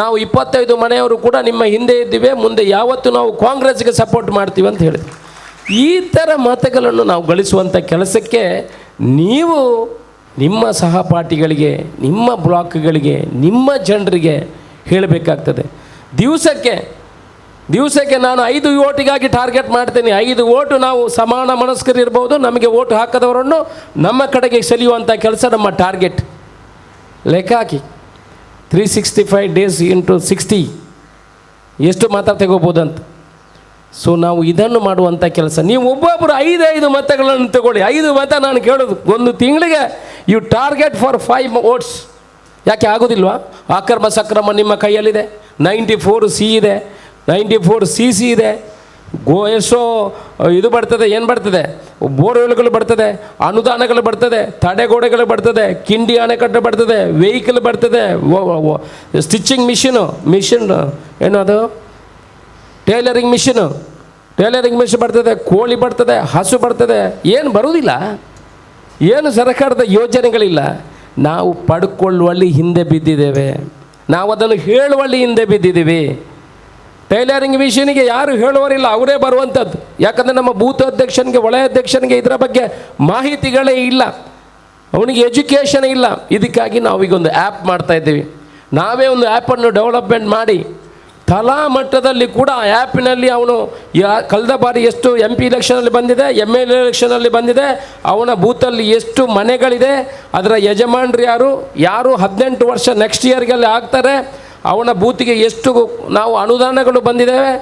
ನಾವು ಇಪ್ಪತ್ತೈದು ಮನೆಯವರು ಕೂಡ ನಿಮ್ಮ ಹಿಂದೆ ಇದ್ದೀವಿ, ಮುಂದೆ ಯಾವತ್ತೂ ನಾವು ಕಾಂಗ್ರೆಸ್ಗೆ ಸಪೋರ್ಟ್ ಮಾಡ್ತೀವಿ ಅಂತ ಹೇಳಿದ್ವಿ ಈ ಥರ ಮತಗಳನ್ನು ನಾವು ಗಳಿಸುವಂಥ ಕೆಲಸಕ್ಕೆ ನೀವು ನಿಮ್ಮ ಸಹಪಾಠಿಗಳಿಗೆ, ನಿಮ್ಮ ಬ್ಲಾಕ್ಗಳಿಗೆ, ನಿಮ್ಮ ಜನರಿಗೆ ಹೇಳಬೇಕಾಗ್ತದೆ. ದಿವಸಕ್ಕೆ ದಿವಸಕ್ಕೆ ನಾನು ಐದು ಓಟಿಗಾಗಿ ಟಾರ್ಗೆಟ್ ಮಾಡ್ತೀನಿ. ಐದು ಓಟು ನಾವು ಸಮಾನ ಮನಸ್ಕರಿರ್ಬೋದು ನಮಗೆ ಓಟು ಹಾಕದವರನ್ನು ನಮ್ಮ ಕಡೆಗೆ ಸೆಳೆಯುವಂಥ ಕೆಲಸ ನಮ್ಮ ಟಾರ್ಗೆಟ್. ಲೆಕ್ಕ ಹಾಕಿ. Three sixty five days into sixty ಎಷ್ಟು ಮಾತ್ರ ತೆಗೋಬೋದು ಅಂತ ಸೊ ನಾವು ಇದನ್ನು ಮಾಡುವಂಥ ಕೆಲಸ. ನೀವು ಒಬ್ಬೊಬ್ಬರು ಐದು ಐದು ಮತಗಳನ್ನು ತಗೊಳ್ಳಿ. ಐದು ಮತ ನಾನು ಕೇಳೋದು. ಒಂದು ತಿಂಗಳಿಗೆ you target for five votes ಯಾಕೆ ಆಗೋದಿಲ್ವಾ? ಅಕ್ರಮ, ಸಕ್ರಮ ನಿಮ್ಮ ಕೈಯಲ್ಲಿದೆ. ನೈಂಟಿ ಫೋರ್ ಸಿ ಇದೆ. ನೈಂಟಿ ಫೋರ್ ಸಿ ಸಿ ಇದೆ. ಗೋ, ಎಷ್ಟೋ ಇದು ಬರ್ತದೆ, ಏನು ಬರ್ತದೆ? ಬೋರ್ವೆಲ್ಗಳು ಬರ್ತದೆ, ಅನುದಾನಗಳು ಬರ್ತದೆ, ತಡೆಗೋಡೆಗಳು ಬರ್ತದೆ, ಕಿಂಡಿ ಅಣೆಕಟ್ಟು ಬರ್ತದೆ ವೆಹಿಕಲ್ ಬರ್ತದೆ ಸ್ಟಿಚಿಂಗ್ ಮಿಷಿನು ಮಿಷಿನ್, ಏನು ಅದು? ಟೇಲರಿಂಗ್ ಮಿಷಿನು ಟೇಲರಿಂಗ್ ಮಿಷನ್ ಬರ್ತದೆ, ಕೋಳಿ ಬರ್ತದೆ, ಹಸು ಬರ್ತದೆ, ಏನು ಬರುವುದಿಲ್ಲ. ಏನು ಸರ್ಕಾರದ ಯೋಜನೆಗಳಿಲ್ಲ. ನಾವು ಪಡ್ಕೊಳ್ಳುವಲ್ಲಿ ಹಿಂದೆ ಬಿದ್ದಿದ್ದೇವೆ. ನಾವು ಅದನ್ನು ಹೇಳುವಲ್ಲಿ ಹಿಂದೆ ಬಿದ್ದಿದ್ದೀವಿ. ಟೈಲರಿಂಗ್ ಮಿಷಿನಿಗೆ ಯಾರು ಹೇಳುವರಿಲ್ಲ, ಅವರೇ ಬರುವಂಥದ್ದು. ಯಾಕಂದರೆ ನಮ್ಮ ಬೂತ್ ಅಧ್ಯಕ್ಷನಿಗೆ, ವಲಯ ಅಧ್ಯಕ್ಷನಿಗೆ ಇದರ ಬಗ್ಗೆ ಮಾಹಿತಿಗಳೇ ಇಲ್ಲ. ಅವನಿಗೆ ಎಜುಕೇಷನ್ ಇಲ್ಲ. ಇದಕ್ಕಾಗಿ ನಾವೀಗ ಒಂದು ಆ್ಯಪ್ ಮಾಡ್ತಾ ಇದ್ದೀವಿ. ನಾವೇ ಒಂದು ಆ್ಯಪನ್ನು ಡೆವಲಪ್ಮೆಂಟ್ ಮಾಡಿ ತಲಾ ಮಟ್ಟದಲ್ಲಿ ಕೂಡ ಆ ಆ್ಯಪಿನಲ್ಲಿ ಅವನು ಕಳೆದ ಬಾರಿ ಎಷ್ಟು ಎಂ ಪಿ ಇಲೆಕ್ಷನಲ್ಲಿ ಬಂದಿದೆ ಎಂ ಎಲ್ ಎಲೆಕ್ಷನಲ್ಲಿ ಬಂದಿದೆ, ಅವನ ಬೂತಲ್ಲಿ ಎಷ್ಟು ಮನೆಗಳಿದೆ, ಅದರ ಯಜಮಾನ್ರು ಯಾರು ಯಾರು ಹದಿನೆಂಟು ವರ್ಷ ನೆಕ್ಸ್ಟ್ ಇಯರ್ಗೆಲ್ಲ ಆಗ್ತಾರೆ, ಅವನ ಬೂತಿಗೆ ಎಷ್ಟು ನಾವು ಅನುದಾನಗಳು ಬಂದಿದ್ದೇವೆ,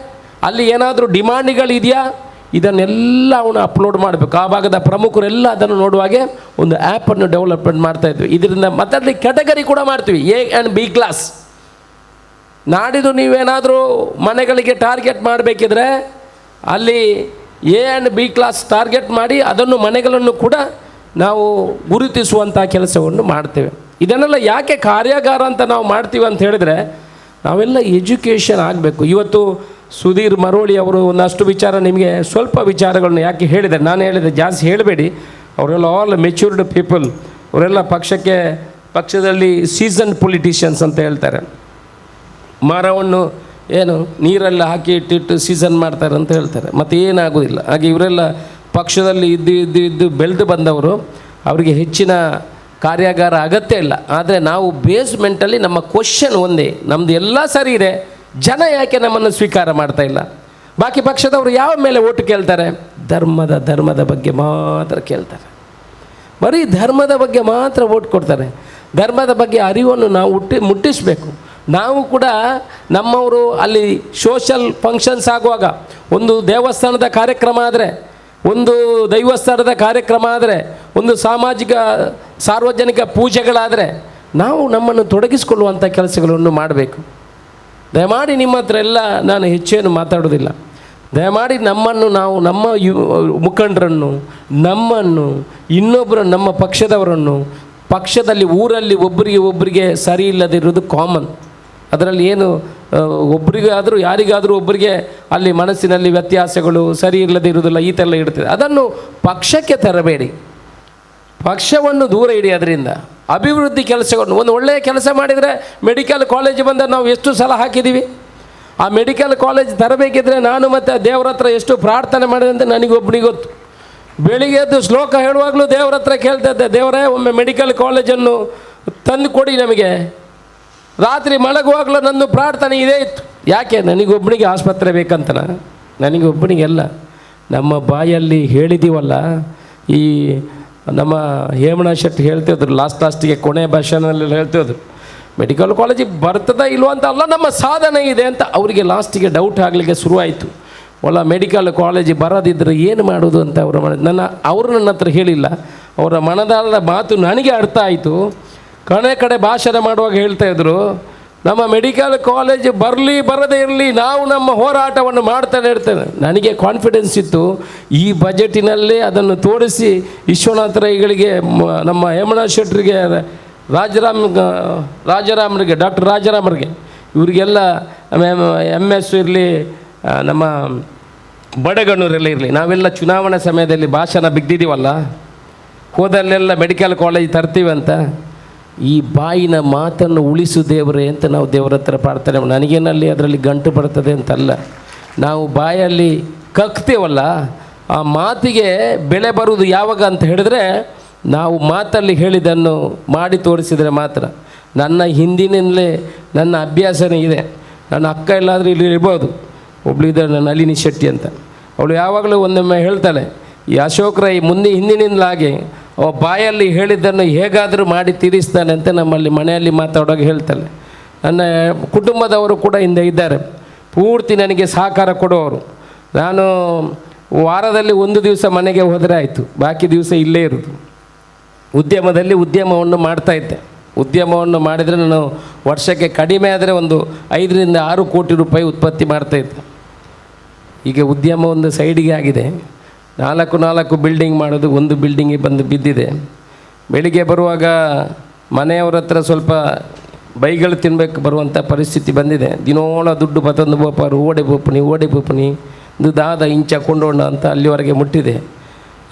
ಅಲ್ಲಿ ಏನಾದರೂ ಡಿಮಾಂಡ್ಗಳಿದೆಯಾ, ಇದನ್ನೆಲ್ಲ ಅವನು ಅಪ್ಲೋಡ್ ಮಾಡಬೇಕು. ಆ ಭಾಗದ ಪ್ರಮುಖರೆಲ್ಲ ಅದನ್ನು ನೋಡುವಾಗೆ ಒಂದು ಆ್ಯಪನ್ನು ಡೆವಲಪ್ಮೆಂಟ್ ಮಾಡ್ತಾಯಿದ್ವಿ ಇದರಿಂದ ಮತ್ತಲ್ಲಿ ಕ್ಯಾಟಗರಿ ಕೂಡ ಮಾಡ್ತೀವಿ, ಎ ಆ್ಯಂಡ್ ಬಿ ಕ್ಲಾಸ್. ನಾಡಿದ್ದು ನೀವೇನಾದರೂ ಮನೆಗಳಿಗೆ ಟಾರ್ಗೆಟ್ ಮಾಡಬೇಕಿದ್ರೆ ಅಲ್ಲಿ A and B class target ಮಾಡಿ ಅದನ್ನು ಮನೆಗಳನ್ನು ಕೂಡ ನಾವು ಗುರುತಿಸುವಂಥ ಕೆಲಸವನ್ನು ಮಾಡ್ತೇವೆ. ಇದನ್ನೆಲ್ಲ ಯಾಕೆ ಕಾರ್ಯಾಗಾರ ಅಂತ ನಾವು ಮಾಡ್ತೀವಿ ಅಂತ ಹೇಳಿದರೆ ನಾವೆಲ್ಲ ಎಜುಕೇಷನ್ ಆಗಬೇಕು. ಇವತ್ತು ಸುಧೀರ್ ಮರೋಳಿ ಅವರು ಒಂದಷ್ಟು ವಿಚಾರ ನಿಮಗೆ ಸ್ವಲ್ಪ ವಿಚಾರಗಳನ್ನ ಯಾಕೆ ಹೇಳಿದೆ? ನಾನು ಹೇಳಿದೆ ಜಾಸ್ತಿ ಹೇಳಬೇಡಿ. ಅವರೆಲ್ಲ ಆಲ್ ಮೆಚ್ಯೂರ್ಡ್ ಪೀಪಲ್ ಅವರೆಲ್ಲ ಪಕ್ಷಕ್ಕೆ, ಪಕ್ಷದಲ್ಲಿ ಸೀಸನ್ ಪೊಲಿಟಿಷಿಯನ್ಸ್ ಅಂತ ಹೇಳ್ತಾರೆ. ಮರವನ್ನು ಏನು ನೀರೆಲ್ಲ ಹಾಕಿ ಇಟ್ಟಿಟ್ಟು ಸೀಸನ್ ಮಾಡ್ತಾರೆ ಅಂತ ಹೇಳ್ತಾರೆ. ಮತ್ತು ಏನಾಗೋದಿಲ್ಲ. ಹಾಗೆ ಇವರೆಲ್ಲ ಪಕ್ಷದಲ್ಲಿ ಇದ್ದು ಇದ್ದು ಇದ್ದು ಬೆಳೆದು ಬಂದವರು. ಅವರಿಗೆ ಹೆಚ್ಚಿನ ಕಾರ್ಯಾಗಾರ ಅಗತ್ಯ ಇಲ್ಲ. ಆದರೆ ನಾವು ಬೇಸ್ಮೆಂಟಲ್ಲಿ ನಮ್ಮ ಕ್ವಶನ್ ಒಂದೇ. ನಮ್ಮದು ಎಲ್ಲ ಸರಿ ಇದೆ. ಜನ ಯಾಕೆ ನಮ್ಮನ್ನು ಸ್ವೀಕಾರ ಮಾಡ್ತಾ ಇಲ್ಲ? ಬಾಕಿ ಪಕ್ಷದವರು ಯಾವ ಮೇಲೆ ಓಟು ಕೇಳ್ತಾರೆ? ಧರ್ಮದ ಧರ್ಮದ ಬಗ್ಗೆ ಮಾತ್ರ ಕೇಳ್ತಾರೆ. ಬರೀ ಧರ್ಮದ ಬಗ್ಗೆ ಮಾತ್ರ ಓಟ್ ಕೊಡ್ತಾರೆ. ಧರ್ಮದ ಬಗ್ಗೆ ಅರಿವನ್ನು ನಾವು ಹುಟ್ಟಿ, ಮುಟ್ಟಿಸಬೇಕು. ನಾವು ಕೂಡ ನಮ್ಮವರು ಅಲ್ಲಿ ಸೋಷಲ್ ಫಂಕ್ಷನ್ಸ್ ಆಗುವಾಗ, ಒಂದು ದೇವಸ್ಥಾನದ ಕಾರ್ಯಕ್ರಮ ಆದರೆ, ಒಂದು ದೈವಸ್ಥಾನದ ಕಾರ್ಯಕ್ರಮ ಆದರೆ, ಒಂದು ಸಾಮಾಜಿಕ, ಸಾರ್ವಜನಿಕ ಪೂಜೆಗಳಾದರೆ, ನಾವು ನಮ್ಮನ್ನು ತೊಡಗಿಸಿಕೊಳ್ಳುವಂಥ ಕೆಲಸಗಳನ್ನು ಮಾಡಬೇಕು. ದಯಮಾಡಿ ನಿಮ್ಮ ಹತ್ರ ಎಲ್ಲ ನಾನು ಹೆಚ್ಚೇನು ಮಾತಾಡೋದಿಲ್ಲ ದಯಮಾಡಿ ನಮ್ಮನ್ನು ನಾವು, ನಮ್ಮ ಯು, ಮುಖಂಡರನ್ನು, ನಮ್ಮನ್ನು ಇನ್ನೊಬ್ಬರು ನಮ್ಮ ಪಕ್ಷದವರನ್ನು, ಪಕ್ಷದಲ್ಲಿ, ಊರಲ್ಲಿ ಒಬ್ಬರಿಗೆ ಒಬ್ಬರಿಗೆ ಸರಿ ಇಲ್ಲದಿರೋದು ಕಾಮನ್ ಅದರಲ್ಲಿ ಏನು ಒಬ್ಬರಿಗಾದರೂ ಯಾರಿಗಾದರೂ ಒಬ್ಬರಿಗೆ ಅಲ್ಲಿ ಮನಸ್ಸಿನಲ್ಲಿ ವ್ಯತ್ಯಾಸಗಳು ಸರಿ ಇಲ್ಲದೆ ಇರುವುದಿಲ್ಲ, ಈ ಥರ ಇರ್ತದೆ ಅದನ್ನು ಪಕ್ಷಕ್ಕೆ ತರಬೇಡಿ. ಪಕ್ಷವನ್ನು ದೂರ ಇಡಿ ಅದರಿಂದ ಅಭಿವೃದ್ಧಿ ಕೆಲಸಗಳನ್ನು ಒಂದು ಒಳ್ಳೆಯ ಕೆಲಸ ಮಾಡಿದರೆ ಮೆಡಿಕಲ್ ಕಾಲೇಜ್ ಬಂದ ನಾವು ಎಷ್ಟು ಸಲ ಹಾಕಿದ್ದೀವಿ? ಆ ಮೆಡಿಕಲ್ ಕಾಲೇಜ್ ತರಬೇಕಿದ್ರೆ ನಾನು ಮತ್ತು ದೇವ್ರ ಹತ್ರ ಎಷ್ಟು ಪ್ರಾರ್ಥನೆ ಮಾಡಿದೆ ಅಂತ ನನಗೊಬ್ಬನಿಗೆ ಗೊತ್ತು. ಬೆಳಿಗ್ಗೆ ಎದ್ದು ಶ್ಲೋಕ ಹೇಳುವಾಗಲೂ ದೇವ್ರ ಹತ್ರ ಕೇಳ್ತಾ ಇದ್ದೆ, ದೇವರೇ, ಒಮ್ಮೆ ಮೆಡಿಕಲ್ ಕಾಲೇಜನ್ನು ತಂದು ಕೊಡಿ ನಮಗೆ. ರಾತ್ರಿ ಮಲಗುವಾಗಲೂ ನನ್ನ ಪ್ರಾರ್ಥನೆ ಇದೇ ಇತ್ತು. ಯಾಕೆ? ನನಗೊಬ್ಬನಿಗೆ ಆಸ್ಪತ್ರೆ ಬೇಕಂತನ? ನನಗೊಬ್ಬನಿಗೆಲ್ಲ. ನಮ್ಮ ಬಾಯಲ್ಲಿ ಹೇಳಿದ್ದೀವಲ್ಲ ಈ ನಮ್ಮ ಹೇಮಣ ಶೆಟ್ಟಿ ಹೇಳ್ತಿದ್ರು ಲಾಸ್ಟ್ ಲಾಸ್ಟಿಗೆ ಕೊನೆ ಭಾಷಣದಲ್ಲಿ ಹೇಳ್ತಿದ್ರು. ಮೆಡಿಕಲ್ ಕಾಲೇಜಿಗೆ ಬರ್ತದ ಇಲ್ವ ಅಂತ ಅಲ್ಲ, ನಮ್ಮ ಸಾಧನೆ ಇದೆ ಅಂತ ಅವರಿಗೆ ಲಾಸ್ಟಿಗೆ ಡೌಟ್ ಆಗಲಿಕ್ಕೆ ಶುರುವಾಯಿತು. ಒಳ್ಳೆ ಮೆಡಿಕಲ್ ಕಾಲೇಜಿಗೆ ಬರೋದಿದ್ರೆ ಏನು ಮಾಡೋದು ಅಂತ ಅವರು ನನ್ನ ಅವರು ನನ್ನ ಹತ್ರ ಹೇಳಿಲ್ಲ. ಅವರ ಮನದಾಳದ ಮಾತು ನನಗೆ ಅರ್ಥ ಆಯಿತು. ಕಡೆ ಕಡೆ ಭಾಷಣ ಮಾಡುವಾಗ ಹೇಳ್ತಾ ಇದ್ರು, ನಮ್ಮ ಮೆಡಿಕಲ್ ಕಾಲೇಜ್ ಬರಲಿ ಬರದೇ ಇರಲಿ, ನಾವು ನಮ್ಮ ಹೋರಾಟವನ್ನು ಮಾಡ್ತಾನೆ ಇರ್ತೇವೆ ನನಗೆ ಕಾನ್ಫಿಡೆನ್ಸ್ ಇತ್ತು, ಈ ಬಜೆಟಿನಲ್ಲೇ ಅದನ್ನು ತೋರಿಸಿ ವಿಶ್ವನಾಥ ರೈಗಳಿಗೆ ನಮ್ಮ ಹೇಮನಾಥ್ ಶೆಟ್ಟರಿಗೆ, ರಾಜರಾಮ್ ರಾಜರಾಮರಿಗೆ, ಡಾಕ್ಟರ್ ರಾಜರಾಮರಿಗೆ, ಇವರಿಗೆಲ್ಲ ಎಂ ಎಸ್ ಇರಲಿ ನಮ್ಮ ಬಡಗಣ್ಣೂರೆಲ್ಲ ಇರಲಿ, ನಾವೆಲ್ಲ ಚುನಾವಣೆ ಸಮಯದಲ್ಲಿ ಭಾಷಣ ಬಿದ್ದಿದ್ದೀವಲ್ಲ ಹೋದಲ್ಲೆಲ್ಲ ಮೆಡಿಕಲ್ ಕಾಲೇಜ್ ತರ್ತೀವಂತ ಈ ಬಾಯಿನ ಮಾತನ್ನು ಉಳಿಸು ದೇವರೇ ಅಂತ ನಾವು ದೇವರ ಹತ್ರ ಪ್ರಾರ್ಥನೆ ನನಗೇನಲ್ಲಿ ಅದರಲ್ಲಿ ಗಂಟು ಬರ್ತದೆ ಅಂತಲ್ಲ. ನಾವು ಬಾಯಲ್ಲಿ ಕಕ್ತೇವಲ್ಲ, ಆ ಮಾತಿಗೆ ಬೆಳೆ ಬರುವುದು ಯಾವಾಗ ಅಂತ ಹೇಳಿದ್ರೆ, ನಾವು ಮಾತಲ್ಲಿ ಹೇಳಿದ್ದನ್ನು ಮಾಡಿ ತೋರಿಸಿದರೆ ಮಾತ್ರ. ನನ್ನ ಹಿಂದಿನಿಂದಲೇ ನನ್ನ ಅಭ್ಯಾಸನೇ ಇದೆ. ನನ್ನ ಅಕ್ಕ ಎಲ್ಲಾದರೂ ಇಲ್ಲಿ ಇರ್ಬೋದು. ಒಬ್ಳು ನನ್ನ ನಳಿನಿ ಶೆಟ್ಟಿ ಅಂತ. ಅವಳು ಯಾವಾಗಲೂ ಒಂದೊಮ್ಮೆ ಹೇಳ್ತಾಳೆ, ಈ ಅಶೋಕ್ ರೈ ಮುಂದೆ ಹಿಂದಿನಿಂದಲಾಗಿ ಅವ ಬಾಯಲ್ಲಿ ಹೇಳಿದ್ದನ್ನು ಹೇಗಾದರೂ ಮಾಡಿ ತೀರಿಸ್ತಾನೆ ಅಂತ ನಮ್ಮಲ್ಲಿ ಮನೆಯಲ್ಲಿ ಮಾತಾಡೋಕೆ ಹೇಳ್ತಾಳೆ ನನ್ನ ಕುಟುಂಬದವರು ಕೂಡ ಹಿಂದೆ ಇದ್ದಾರೆ. ಪೂರ್ತಿ ನನಗೆ ಸಹಕಾರ ಕೊಡುವವರು. ನಾನು ವಾರದಲ್ಲಿ ಒಂದು ದಿವಸ ಮನೆಗೆ ಹೋದರೆ ಆಯಿತು. ಬಾಕಿ ದಿವಸ ಇಲ್ಲೇ ಇರೋದು. ಉದ್ಯಮದಲ್ಲಿ ಉದ್ಯಮವನ್ನು ಮಾಡ್ತಾ ಇದ್ದೆ. ಉದ್ಯಮವನ್ನು ಮಾಡಿದರೆ ನಾನು ವರ್ಷಕ್ಕೆ ಕಡಿಮೆ ಆದರೆ ಒಂದು ಐದರಿಂದ ಆರು ಕೋಟಿ ರೂಪಾಯಿ ಉತ್ಪತ್ತಿ ಮಾಡ್ತಾ ಇದ್ದೆ. ಈಗ ಉದ್ಯಮ ಒಂದು ಸೈಡಿಗೆ ಆಗಿದೆ. ನಾಲ್ಕು ನಾಲ್ಕು ಬಿಲ್ಡಿಂಗ್ ಮಾಡೋದು ಒಂದು ಬಿಲ್ಡಿಂಗಿಗೆ ಬಂದು ಬಿದ್ದಿದೆ. ಬೆಳಿಗ್ಗೆ ಬರುವಾಗ ಮನೆಯವ್ರ ಹತ್ರ ಸ್ವಲ್ಪ ಬೈಗಳು ತಿನ್ಬೇಕು ಬರುವಂಥ ಪರಿಸ್ಥಿತಿ ಬಂದಿದೆ. ದಿನೋಳ ದುಡ್ಡು ಬತ್ತೊಂದು ಬೋಪಾರು ಓಡೆ ಬೋಪನಿ ಓಡೆ ಬೋಪನಿ ದಾದ ಇಂಚ ಕೊಂಡೋಣ ಅಂತ ಅಲ್ಲಿವರೆಗೆ ಮುಟ್ಟಿದೆ.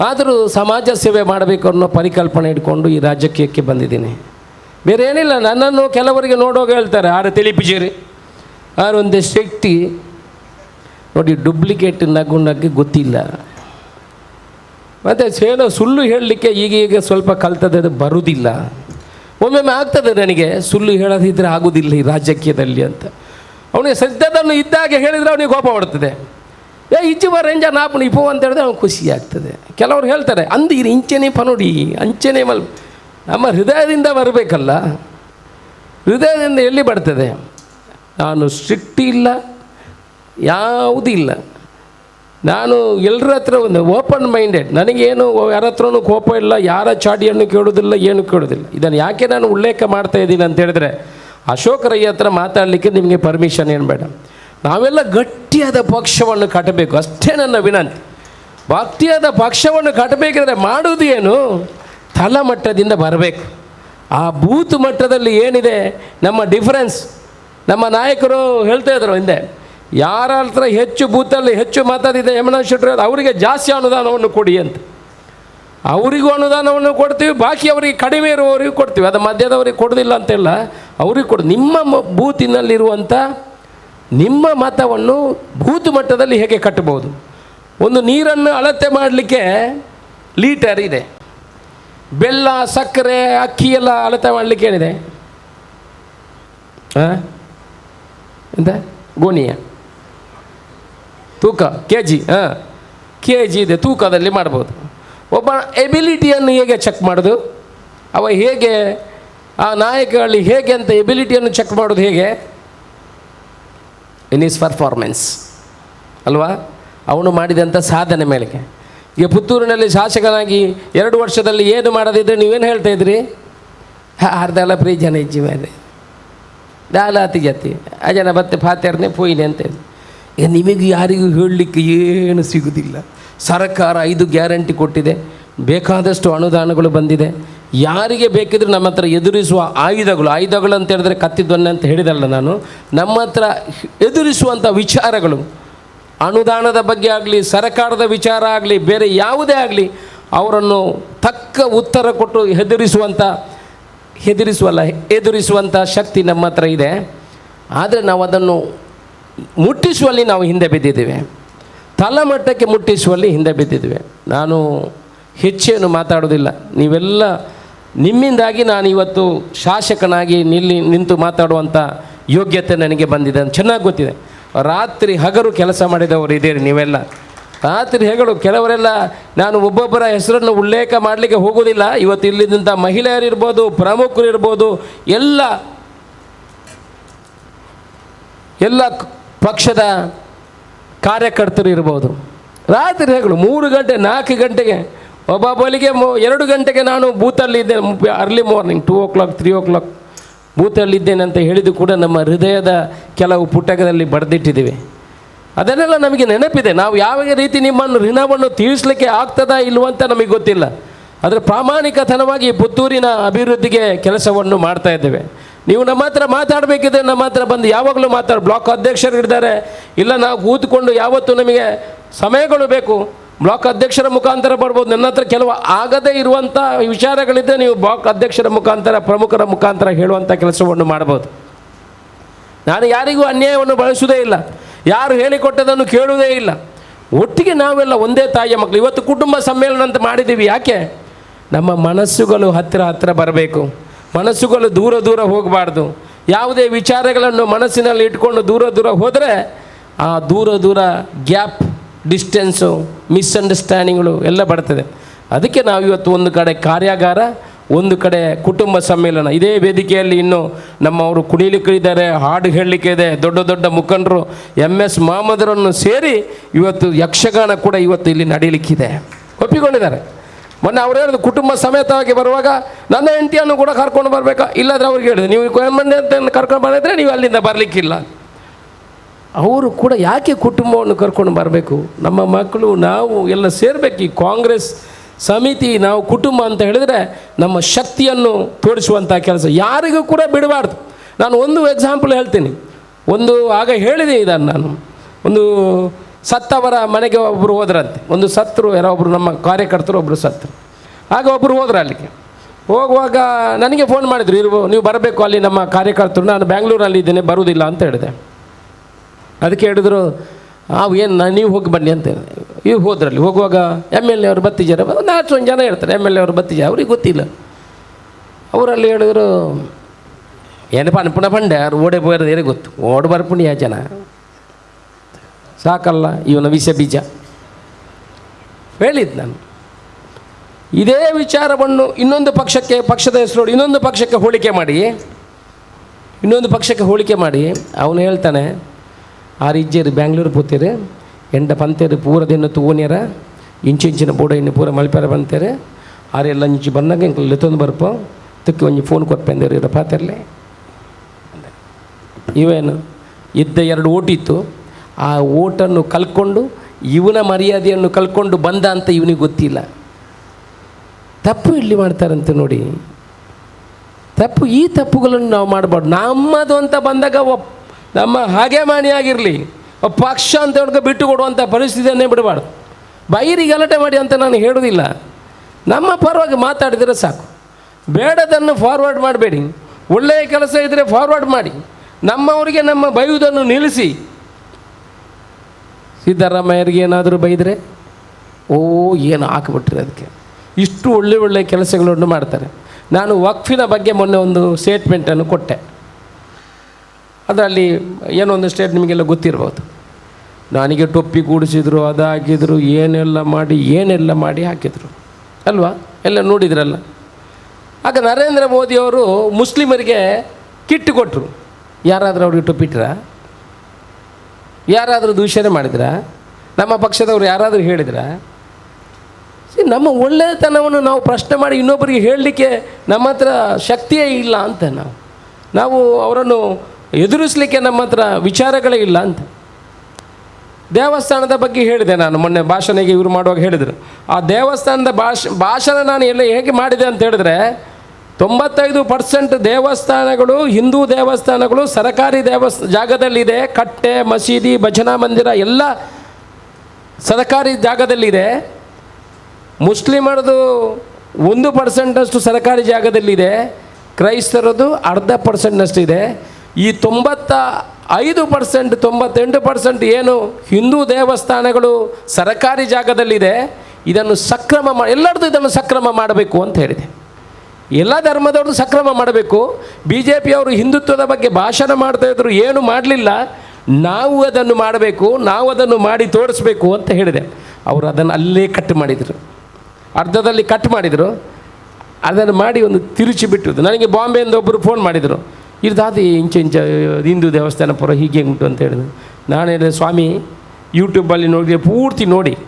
ಆದರೂ ಸಮಾಜ ಸೇವೆ ಮಾಡಬೇಕು ಅನ್ನೋ ಪರಿಕಲ್ಪನೆ ಇಟ್ಕೊಂಡು ಈ ರಾಜಕೀಯಕ್ಕೆ ಬಂದಿದ್ದೀನಿ. ಬೇರೆ ಏನಿಲ್ಲ ನನ್ನನ್ನು ಕೆಲವರಿಗೆ ನೋಡೋಗ ಹೇಳ್ತಾರೆ. ಆರು ತಿಳಿಪಿಜೀರಿ. ಆರು ಶಕ್ತಿ. ನೋಡಿ ಡುಪ್ಲಿಕೇಟ್ ನಗು ನಗ್ಗೆ ಗೊತ್ತಿಲ್ಲ. ಮತ್ತು ಏನೋ ಸುಳ್ಳು ಹೇಳಲಿಕ್ಕೆ ಈಗ ಈಗ ಸ್ವಲ್ಪ ಕಲ್ತದೆ ಅದು ಬರುವುದಿಲ್ಲ ಒಮ್ಮೊಮ್ಮೆ ಆಗ್ತದೆ ನನಗೆ, ಸುಳ್ಳು ಹೇಳೋದಿದ್ರೆ ಆಗೋದಿಲ್ಲ ಈ ರಾಜಕೀಯದಲ್ಲಿ ಅಂತ. ಅವನಿಗೆ ಸದ್ಯದನ್ನು ಇದ್ದಾಗೆ ಹೇಳಿದರೆ ಅವನಿಗೆ ಕೋಪ ಬರ್ತದೆ. ಏ ಇಚ್ಚುವ ಬರ ಎಂಜ ಇಪ್ಪು ಅಂತ ಹೇಳಿದ್ರೆ ಅವ್ನು ಖುಷಿ ಆಗ್ತದೆ. ಕೆಲವರು ಹೇಳ್ತಾರೆ ಅಂದಿರಿ ಇಂಚೆನೆ ಪನೋಡಿ ಅಂಚೆನೆ ಮಲ್ ನಮ್ಮ ಹೃದಯದಿಂದ ಬರಬೇಕಲ್ಲ. ಹೃದಯದಿಂದ ಎಲ್ಲಿ ಬರ್ತದೆ? ನಾನು ಸ್ಟ್ರಿಕ್ಟ್ ಇಲ್ಲ, ಯಾವುದೂ ಇಲ್ಲ. ನಾನು ಎಲ್ಲರ ಹತ್ರ ಒಂದು ಓಪನ್ ಮೈಂಡೆಡ್, ನನಗೇನು ಯಾರ ಹತ್ರನೂ ಕೋಪ ಇಲ್ಲ, ಯಾರ ಚಾಡಿಯನ್ನು ಕೇಳೋದಿಲ್ಲ ಏನು ಕೇಳೋದಿಲ್ಲ ಇದನ್ನು ಯಾಕೆ ನಾನು ಉಲ್ಲೇಖ ಮಾಡ್ತಾ ಇದ್ದೀನಿ ಅಂತ ಹೇಳಿದ್ರೆ, ಅಶೋಕ್ ರೈ ಹತ್ರ ಮಾತಾಡಲಿಕ್ಕೆ ನಿಮಗೆ ಪರ್ಮಿಷನ್ ಏನು ಬೇಡ. ನಾವೆಲ್ಲ ಗಟ್ಟಿಯಾದ ಪಕ್ಷವನ್ನು ಕಟ್ಟಬೇಕು ಅಷ್ಟೇ ನನ್ನ ವಿನಂತಿ. ಭಕ್ತಿಯಾದ ಪಕ್ಷವನ್ನು ಕಟ್ಟಬೇಕಿದ್ರೆ ಮಾಡೋದು ಏನು? ತಳಮಟ್ಟದಿಂದ ಬರಬೇಕು. ಆ ಬೂತ್ ಮಟ್ಟದಲ್ಲಿ ಏನಿದೆ? ನಮ್ಮ ಡಿಫರೆನ್ಸ್ ನಮ್ಮ ನಾಯಕರು ಹೇಳ್ತಾ ಇದ್ರು ಹಿಂದೆ ಯಾರ ಹತ್ರ ಹೆಚ್ಚು ಬೂತಲ್ಲಿ ಹೆಚ್ಚು ಮಾತಾಡಿದ ಯಮುನಾ ಶೆಟ್ಟರು ಅವರಿಗೆ ಜಾಸ್ತಿ ಅನುದಾನವನ್ನು ಕೊಡಿ ಅಂತ. ಅವರಿಗೂ ಅನುದಾನವನ್ನು ಕೊಡ್ತೀವಿ, ಬಾಕಿ ಅವರಿಗೆ ಕಡಿಮೆ ಇರುವವರಿಗೂ ಕೊಡ್ತೀವಿ. ಅದು ಮಧ್ಯದವರಿಗೆ ಕೊಡೋದಿಲ್ಲ ಅಂತೆಲ್ಲ ಅವ್ರಿಗೆ ಕೊಡು, ನಿಮ್ಮ ಬೂತಿನಲ್ಲಿರುವಂಥ ನಿಮ್ಮ ಮತವನ್ನು ಬೂತ್ ಮಟ್ಟದಲ್ಲಿ ಹೇಗೆ ಕಟ್ಟಬಹುದು? ಒಂದು ನೀರನ್ನು ಅಳತೆ ಮಾಡಲಿಕ್ಕೆ ಲೀಟರ್ ಇದೆ. ಬೆಲ್ಲ, ಸಕ್ಕರೆ, ಅಕ್ಕಿ ಎಲ್ಲ ಅಳತೆ ಮಾಡಲಿಕ್ಕೆ ಏನಿದೆ? ಹಾಂ ಎಂತ? ಗೋಣಿಯ. ತೂಕ ಕೆ ಜಿ ಹಾಂ. ಕೆ ಜಿ ಇದೆ, ತೂಕದಲ್ಲಿ ಮಾಡ್ಬೋದು. ಒಬ್ಬ ಎಬಿಲಿಟಿಯನ್ನು ಹೇಗೆ ಚೆಕ್ ಮಾಡೋದು? ಅವ ಹೇಗೆ, ಆ ನಾಯಕರಲ್ಲಿ ಹೇಗೆ ಅಂತ ಎಬಿಲಿಟಿಯನ್ನು ಚೆಕ್ ಮಾಡೋದು ಹೇಗೆ? ಇನ್ ಈಸ್ ಪರ್ಫಾರ್ಮೆನ್ಸ್ ಅಲ್ವಾ? ಅವನು ಮಾಡಿದಂಥ ಸಾಧನೆ ಮೇಲೆಗೆ. ಈಗ ಪುತ್ತೂರಿನಲ್ಲಿ ಶಾಸಕನಾಗಿ ಎರಡು ವರ್ಷದಲ್ಲಿ ಏನು ಮಾಡದಿದ್ದರೆ ನೀವೇನು ಹೇಳ್ತಾ ಇದ್ರಿ? ಅರ್ಧಲ ಪ್ರೀ ಜನ ಇಜ್ಜಿ ಮೇಲೆ ದಾಲಾತಿ ಜತಿ. ಆ ಜನ ಬತ್ತೆ ಫಾತ್ಯಾರನೆ ಪೋಯಿನೆ ಅಂತ ಹೇಳಿ. ನಿಮಗೆ ಯಾರಿಗೂ ಹೇಳಲಿಕ್ಕೆ ಏನು ಸಿಗುವುದಿಲ್ಲ ಸರ್ಕಾರ ಐದು ಗ್ಯಾರಂಟಿ ಕೊಟ್ಟಿದೆ. ಬೇಕಾದಷ್ಟು ಅನುದಾನಗಳು ಬಂದಿದೆ. ಯಾರಿಗೆ ಬೇಕಿದ್ರೂ ನಮ್ಮ ಹತ್ರ ಎದುರಿಸುವ ಆಯುಧಗಳು ಆಯುಧಗಳು ಅಂತ ಹೇಳಿದ್ರೆ ಕತ್ತಿದ್ದೊನ್ನೆ ಅಂತ ಹೇಳಿದಲ್ಲ ನಾನು. ನಮ್ಮ ಹತ್ರ ಎದುರಿಸುವಂಥ ವಿಚಾರಗಳು, ಅನುದಾನದ ಬಗ್ಗೆ ಆಗಲಿ, ಸರ್ಕಾರದ ವಿಚಾರ ಆಗಲಿ, ಬೇರೆ ಯಾವುದೇ ಆಗಲಿ, ಅವರನ್ನು ತಕ್ಕ ಉತ್ತರ ಕೊಟ್ಟು ಹೆದರಿಸುವಂಥ ಹೆದರಿಸುವಲ್ಲ ಎದುರಿಸುವಂಥ ಶಕ್ತಿ ನಮ್ಮ ಹತ್ರ ಇದೆ. ಆದರೆ ನಾವು ಅದನ್ನು ಮುಟ್ಟಿಸುವಲ್ಲಿ ನಾವು ಹಿಂದೆ ಬಿದ್ದಿದ್ದೇವೆ. ತಲಮಟ್ಟಕ್ಕೆ ಮುಟ್ಟಿಸುವಲ್ಲಿ ಹಿಂದೆ ಬಿದ್ದಿದ್ದೇವೆ. ನಾನು ಹೆಚ್ಚೇನು ಮಾತಾಡೋದಿಲ್ಲ ನೀವೆಲ್ಲ ನಿಮ್ಮಿಂದಾಗಿ ನಾನು ಇವತ್ತು ಶಾಸಕನಾಗಿ ನಿಲ್ಲಿ ನಿಂತು ಮಾತಾಡುವಂಥ ಯೋಗ್ಯತೆ ನನಗೆ ಬಂದಿದೆ ಅಂತ ಚೆನ್ನಾಗಿ ಗೊತ್ತಿದೆ. ರಾತ್ರಿ ಹಗರು ಕೆಲಸ ಮಾಡಿದವರು ಇದ್ದೀರಿ ನೀವೆಲ್ಲ. ರಾತ್ರಿ ಹೆಗಳು ಕೆಲವರೆಲ್ಲ ನಾನು ಒಬ್ಬೊಬ್ಬರ ಹೆಸರನ್ನು ಉಲ್ಲೇಖ ಮಾಡಲಿಕ್ಕೆ ಹೋಗೋದಿಲ್ಲ ಇವತ್ತು ಇಲ್ಲಿದ್ದಂಥ ಮಹಿಳೆಯರಿರ್ಬೋದು ಪ್ರಮುಖರು ಇರ್ಬೋದು ಎಲ್ಲ ಎಲ್ಲ ಪಕ್ಷದ ಕಾರ್ಯಕರ್ತರು ಇರ್ಬೋದು. ರಾತ್ರಿ ಹೇಗಳು ಮೂರು ಗಂಟೆ, ನಾಲ್ಕು ಗಂಟೆಗೆ ಒಬ್ಬೊಬ್ಬಲಿಗೆ ಮೊ, ಎರಡು ಗಂಟೆಗೆ ನಾನು ಬೂತಲ್ಲಿದ್ದೇನೆ early morning two o'clock three o'clock ಬೂತಲ್ಲಿದ್ದೇನೆ ಅಂತ ಹೇಳಿದ್ದು ಕೂಡ ನಮ್ಮ ಹೃದಯದ ಕೆಲವು ಪುಟಕದಲ್ಲಿ ಬರೆದಿಟ್ಟಿದ್ದೀವಿ. ಅದನ್ನೆಲ್ಲ ನಮಗೆ ನೆನಪಿದೆ. ನಾವು ಯಾವ ರೀತಿ ನಿಮ್ಮನ್ನು ಋಣವನ್ನು ತೀರಿಸಲಿಕ್ಕೆ ಆಗ್ತದಾ ಇಲ್ವಂತ ನಮಗೆ ಗೊತ್ತಿಲ್ಲ. ಆದರೆ ಪ್ರಾಮಾಣಿಕತನವಾಗಿ ಪುತ್ತೂರಿನ ಅಭಿವೃದ್ಧಿಗೆ ಕೆಲಸವನ್ನು ಮಾಡ್ತಾ ಇದ್ದೇವೆ. ನೀವು ನಮ್ಮ ಹತ್ರ ಮಾತಾಡಬೇಕಿದ್ರೆ ನಮ್ಮ ಹತ್ರ ಬಂದು ಯಾವಾಗಲೂ ಮಾತಾಡ, ಬ್ಲಾಕ್ ಅಧ್ಯಕ್ಷರು ಇದ್ದಾರೆ ಇಲ್ಲ, ನಾವು ಕೂತ್ಕೊಂಡು ಯಾವತ್ತೂ ನಮಗೆ ಸಮಯಗಳು ಬೇಕು. ಬ್ಲಾಕ್ ಅಧ್ಯಕ್ಷರ ಮುಖಾಂತರ ಬರ್ಬೋದು. ನನ್ನ ಹತ್ರ ಕೆಲವು ಆಗದೇ ಇರುವಂಥ ವಿಚಾರಗಳಿದ್ದರೆ ನೀವು ಬ್ಲಾಕ್ ಅಧ್ಯಕ್ಷರ ಮುಖಾಂತರ, ಪ್ರಮುಖರ ಮುಖಾಂತರ ಹೇಳುವಂಥ ಕೆಲಸವನ್ನು ಮಾಡ್ಬೋದು ನಾನು ಯಾರಿಗೂ ಅನ್ಯಾಯವನ್ನು ಬಳಸುವುದೇ ಇಲ್ಲ. ಯಾರು ಹೇಳಿಕೊಟ್ಟದನ್ನು ಕೇಳುವುದೇ ಇಲ್ಲ. ಒಟ್ಟಿಗೆ ನಾವೆಲ್ಲ ಒಂದೇ ತಾಯಿಯ ಮಕ್ಕಳು. ಇವತ್ತು ಕುಟುಂಬ ಸಮ್ಮೇಳನ ಅಂತ ಮಾಡಿದ್ದೀವಿ. ಯಾಕೆ? ನಮ್ಮ ಮನಸ್ಸುಗಳು ಹತ್ತಿರ ಹತ್ತಿರ ಬರಬೇಕು. ಮನಸ್ಸುಗಳು ದೂರ ದೂರ ಹೋಗಬಾರ್ದು. ಯಾವುದೇ ವಿಚಾರಗಳನ್ನು ಮನಸ್ಸಿನಲ್ಲಿ ಇಟ್ಕೊಂಡು ದೂರ ದೂರ ಹೋದರೆ ಆ ದೂರ ದೂರ ಗ್ಯಾಪ್, ಡಿಸ್ಟೆನ್ಸು, ಮಿಸ್ಅಂಡರ್ಸ್ಟ್ಯಾಂಡಿಂಗ್ಗಳು ಎಲ್ಲ ಬರ್ತದೆ. ಅದಕ್ಕೆ ನಾವು ಇವತ್ತು ಒಂದು ಕಡೆ ಕಾರ್ಯಾಗಾರ, ಒಂದು ಕಡೆ ಕುಟುಂಬ ಸಮ್ಮೇಳನ. ಇದೇ ವೇದಿಕೆಯಲ್ಲಿ ಇನ್ನು ನಮ್ಮವರು ಕುಣಿಲಿಕ್ಕಿದ್ದಾರೆ, ಹಾಡು ಹೇಳಲಿಕ್ಕೆ ಇದೆ, ದೊಡ್ಡ ದೊಡ್ಡ ಮುಖಂಡರು ಎಂ ಎಸ್ ಮಹಮ್ಮದರನ್ನು ಸೇರಿ ಇವತ್ತು ಯಕ್ಷಗಾನ ಕೂಡ ಇವತ್ತು ಇಲ್ಲಿ ನಡೀಲಿಕ್ಕಿದೆ ಒಪ್ಪಿಕೊಂಡಿದ್ದಾರೆ. ಮೊನ್ನೆ ಅವ್ರು ಹೇಳಿದ್ರು, ಕುಟುಂಬ ಸಮೇತವಾಗಿ ಬರುವಾಗ ನನ್ನ ಹೆಂಡತಿಯನ್ನು ಕೂಡ ಕರ್ಕೊಂಡು ಬರಬೇಕಾ? ಇಲ್ಲಾದ್ರೆ ಅವ್ರಿಗೆ ಹೇಳಿದೆ ನೀವು ಹೆಂಡತಿಯನ್ನು ಕರ್ಕೊಂಡು ಬಂದಿದ್ರೆ ನೀವು ಅಲ್ಲಿಂದ ಬರಲಿಕ್ಕಿಲ್ಲ. ಅವರು ಕೂಡ ಯಾಕೆ ಕುಟುಂಬವನ್ನು ಕರ್ಕೊಂಡು ಬರಬೇಕು? ನಮ್ಮ ಮಕ್ಕಳು, ನಾವು ಎಲ್ಲ ಸೇರಬೇಕು. ಈ ಕಾಂಗ್ರೆಸ್ ಸಮಿತಿ, ನಾವು ಕುಟುಂಬ ಅಂತ ಹೇಳಿದರೆ ನಮ್ಮ ಶಕ್ತಿಯನ್ನು ತೋರಿಸುವಂಥ ಕೆಲಸ. ಯಾರಿಗೂ ಕೂಡ ಬಿಡಬಾರ್ದು. ನಾನು ಒಂದು ಎಕ್ಸಾಂಪಲ್ ಹೇಳ್ತೀನಿ. ಒಂದು ಆಗ ಹೇಳಿದೆ ಇದನ್ನು ನಾನು. ಒಂದು ಸತ್ತವರ ಮನೆಗೆ ಒಬ್ಬರು ಹೋದ್ರಂತೆ. ಒಂದು ಸತ್ತರು ಯಾರೋ ಒಬ್ಬರು ನಮ್ಮ ಕಾರ್ಯಕರ್ತರು ಒಬ್ಬರು ಸತ್ರು. ಆಗ ಒಬ್ಬರು ಹೋದ್ರು ಅಲ್ಲಿಗೆ. ಹೋಗುವಾಗ ನನಗೆ ಫೋನ್ ಮಾಡಿದ್ರು, ಇರು, ನೀವು ಬರಬೇಕು, ಅಲ್ಲಿ ನಮ್ಮ ಕಾರ್ಯಕರ್ತರು, ನಾನು ಬ್ಯಾಂಗ್ಳೂರಲ್ಲಿ ಇದ್ದೇನೆ, ಬರುವುದಿಲ್ಲ ಅಂತ ಹೇಳಿದೆ. ಅದಕ್ಕೆ ಹೇಳಿದ್ರು ಅವು ಏನು ನೀವು ಹೋಗಿ ಬನ್ನಿ ಅಂತ ಇವು ಹೋದ್ರಲ್ಲಿ. ಹೋಗುವಾಗ ಎಂ ಎಲ್ ಎ ಅವರು ಬತ್ತಿದ್ದಾರೆ ಹತ್ತು ಜನ ಇರ್ತಾರೆ. ಎಂ ಎಲ್ ಎ ಅವರು ಬತ್ತಿದ್ದಾರೆ ಅವ್ರಿಗೆ ಗೊತ್ತಿಲ್ಲ. ಅವರಲ್ಲಿ ಹೇಳಿದ್ರು, ಏನಪ್ಪ, ಅನ್ಪುಣ ಬಂಡೆ ಅವ್ರು ಓಡೆ ಹೋಗೋದು ಏನೇ ಗೊತ್ತು. ಓಡ್ ಬರ್ಪುಣಿ ಜನ. ಸಾಕಲ್ಲ, ಇವನ ವಿಷ ಬೀಜ. ಹೇಳಿದ್ದು ನಾನು. ಇದೇ ವಿಚಾರವನ್ನು ಇನ್ನೊಂದು ಪಕ್ಷಕ್ಕೆ, ಪಕ್ಷದ ಹೆಸರು ಇನ್ನೊಂದು ಪಕ್ಷಕ್ಕೆ ಹೋಲಿಕೆ ಮಾಡಿ. ಇನ್ನೊಂದು ಪಕ್ಷಕ್ಕೆ ಹೋಲಿಕೆ ಮಾಡಿ. ಅವನು ಹೇಳ್ತಾನೆ ಆರು ಇಜ್ಜೇರಿ ಬ್ಯಾಂಗ್ಳೂರು ಪೂತೀರಿ, ಎಂಡ ಪಂತೇರಿ ದಿನ ತೂನ್ಯರ ಇಂಚು ಇಂಚಿನ ಬೋಡ ಇನ್ನು ಪೂರ ಮಲ್ಪೆರ ಬಂತೇರಿ. ಆರು ಎಲ್ಲ ಇಂಚು ಬಂದಾಗ ಲೆತ್ತೊಂದು ಬರ್ಪೋ. ತುಕ್ಕಿ ಒಂಜಿ ಫೋನ್ ಕೊಟ್ಪಂದೇರಿ ಇರ ಪಾತಿರ್ಲೆ ಇವೇನು, ಇದ್ದ ಎರಡು ಓಟ್ ಇತ್ತು. ಆ ಓಟನ್ನು ಕಲ್ಕೊಂಡು, ಇವನ ಮರ್ಯಾದೆಯನ್ನು ಕಲ್ಕೊಂಡು ಬಂದ ಅಂತ ಇವನಿಗೆ ಗೊತ್ತಿಲ್ಲ. ತಪ್ಪು ಇಲ್ಲಿ ಮಾಡ್ತಾರಂತೆ ನೋಡಿ. ತಪ್ಪು ಈ ತಪ್ಪುಗಳನ್ನು ನಾವು ಮಾಡಬಾರ್ದು. ನಮ್ಮದು ಅಂತ ಬಂದಾಗ ಒಪ್ ನಮ್ಮ ಹಾಗೆ ಮಾಣಿಯಾಗಿರಲಿ ಪಕ್ಷ ಅಂತ ಹೇಳ್ಕೊ ಬಿಟ್ಟು ಕೊಡುವಂಥ ಪರಿಸ್ಥಿತಿಯನ್ನೇ ಬಿಡಬಾರ್ದು. ಬೈರಿ ಗಲಾಟೆ ಮಾಡಿ ಅಂತ ನಾನು ಹೇಳೋದಿಲ್ಲ ನಮ್ಮ ಪರವಾಗಿ ಮಾತಾಡಿದರೆ ಸಾಕು. ಬೇಡದನ್ನು ಫಾರ್ವರ್ಡ್ ಮಾಡಬೇಡಿ. ಒಳ್ಳೆಯ ಕೆಲಸ ಇದ್ದರೆ ಫಾರ್ವರ್ಡ್ ಮಾಡಿ. ನಮ್ಮವರಿಗೆ ನಮ್ಮ ಬೈಯುವುದನ್ನು ನಿಲ್ಲಿಸಿ. ಸಿದ್ದರಾಮಯ್ಯರಿಗೆ ಏನಾದರೂ ಬೈದರೆ? ಓ, ಏನು ಹಾಕ್ಬಿಟ್ರಿ ಅದಕ್ಕೆ? ಇಷ್ಟು ಒಳ್ಳೆ ಒಳ್ಳೆ ಕೆಲಸಗಳನ್ನು ಮಾಡ್ತಾರೆ. ನಾನು ವಕ್ಫಿನ ಬಗ್ಗೆ ಮೊನ್ನೆ ಒಂದು ಸ್ಟೇಟ್ಮೆಂಟನ್ನು ಕೊಟ್ಟೆ. ಅದರಲ್ಲಿ ಏನೋ ಒಂದು ಸ್ಟೇಟ್ ನಿಮಗೆಲ್ಲ ಗೊತ್ತಿರ್ಬೋದು. ನನಗೆ ಟೊಪ್ಪಿ ಕೂಡಿಸಿದ್ರು ಅದು ಹಾಕಿದ್ರು ಏನೆಲ್ಲ ಮಾಡಿ ಏನೆಲ್ಲ ಮಾಡಿ ಹಾಕಿದರು. ಅಲ್ವಾ? ಎಲ್ಲ ನೋಡಿದ್ರಲ್ಲ. ಆಗ ನರೇಂದ್ರ ಮೋದಿಯವರು ಮುಸ್ಲಿಮರಿಗೆ ಕಿಟ್ಟು ಕೊಟ್ಟರು ಯಾರಾದರೂ ಅವ್ರಿಗೆ ಟೊಪ್ಪಿಟ್ರಾ ಯಾರಾದರೂ ದೂಷಣೆ ಮಾಡಿದ್ರಾ? ನಮ್ಮ ಪಕ್ಷದವ್ರು ಯಾರಾದರೂ ಹೇಳಿದ್ರ? ನಮ್ಮ ಒಳ್ಳೆಯತನವನ್ನು ನಾವು ಪ್ರಶ್ನೆ ಮಾಡಿ ಇನ್ನೊಬ್ಬರಿಗೆ ಹೇಳಲಿಕ್ಕೆ ನಮ್ಮ ಹತ್ರ ಶಕ್ತಿಯೇ ಇಲ್ಲ ಅಂತ ನಾವು. ನಾವು ಅವರನ್ನು ಎದುರಿಸಲಿಕ್ಕೆ ನಮ್ಮ ಹತ್ರ ವಿಚಾರಗಳೇ ಇಲ್ಲ ಅಂತ. ದೇವಸ್ಥಾನದ ಬಗ್ಗೆ ಹೇಳಿದೆ ನಾನು, ಮೊನ್ನೆ ಭಾಷಣಿಗೆ ಇವರು ಮಾಡುವಾಗ ಹೇಳಿದರು. ಆ ದೇವಸ್ಥಾನದ ಭಾಷ, ಭಾಷಣ ನಾನು ಎಲ್ಲ ಹೇಗೆ ಮಾಡಿದೆ ಅಂತ ಹೇಳಿದ್ರೆ ತೊಂಬತ್ತೈದು ಪರ್ಸೆಂಟ್ ದೇವಸ್ಥಾನಗಳು, ಹಿಂದೂ ದೇವಸ್ಥಾನಗಳು, ಸರಕಾರಿ ದೇವಸ್, ಜಾಗದಲ್ಲಿದೆ, ಕಟ್ಟೆ, ಮಸೀದಿ, ಭಜನಾ ಮಂದಿರ, ಎಲ್ಲ ಸರಕಾರಿ ಜಾಗದಲ್ಲಿದೆ. ಮುಸ್ಲಿಮರದು ಒಂದು ಪರ್ಸೆಂಟಷ್ಟು ಸರಕಾರಿ ಜಾಗದಲ್ಲಿದೆ. ಕ್ರೈಸ್ತರದು ಅರ್ಧ ಪರ್ಸೆಂಟ್ನಷ್ಟಿದೆ ಈ ತೊಂಬತ್ತ ಐದು ಪರ್ಸೆಂಟ್ ತೊಂಬತ್ತೆಂಟು ಪರ್ಸೆಂಟ್ ಏನು ಹಿಂದೂ ದೇವಸ್ಥಾನಗಳು ಸರಕಾರಿ ಜಾಗದಲ್ಲಿದೆ, ಇದನ್ನು ಸಕ್ರಮ ಮಾ ಎಲ್ಲರದ್ದು ಇದನ್ನು ಸಕ್ರಮ ಮಾಡಬೇಕು ಅಂತ ಹೇಳಿದೆ. ಎಲ್ಲ ಧರ್ಮದವ್ರದ್ದು ಸಕ್ರಮ ಮಾಡಬೇಕು. ಬಿ ಜೆ ಪಿಯವರು ಹಿಂದುತ್ವದ ಬಗ್ಗೆ ಭಾಷಣ ಮಾಡ್ತಾ ಇದ್ರು, ಏನು ಮಾಡಲಿಲ್ಲ. ನಾವು ಅದನ್ನು ಮಾಡಬೇಕು, ನಾವು ಅದನ್ನು ಮಾಡಿ ತೋರಿಸ್ಬೇಕು ಅಂತ ಹೇಳಿದೆ. ಅವರು ಅದನ್ನು ಅಲ್ಲೇ ಕಟ್ ಮಾಡಿದರು. ಅರ್ಧದಲ್ಲಿ ಕಟ್ ಮಾಡಿದರು. ಅದನ್ನು ಮಾಡಿ ಒಂದು ತಿರುಚಿ ಬಿಟ್ಟಿದ್ದು ನನಗೆ ಬಾಂಬೆಯಿಂದ ಒಬ್ಬರು ಫೋನ್ ಮಾಡಿದರು. ಇರ್ದಾದ ಇಂಚೆ ಇಂಚ, ಹಿಂದೂ ದೇವಸ್ಥಾನ ಪುರ ಹೀಗೆ ಉಂಟು ಅಂತ ಹೇಳಿದ್ರು. ನಾನು ಹೇಳಿದೆ, ಸ್ವಾಮಿ ಯೂಟ್ಯೂಬಲ್ಲಿ ನೋಡಿ ಪೂರ್ತಿ ನೋಡಿ.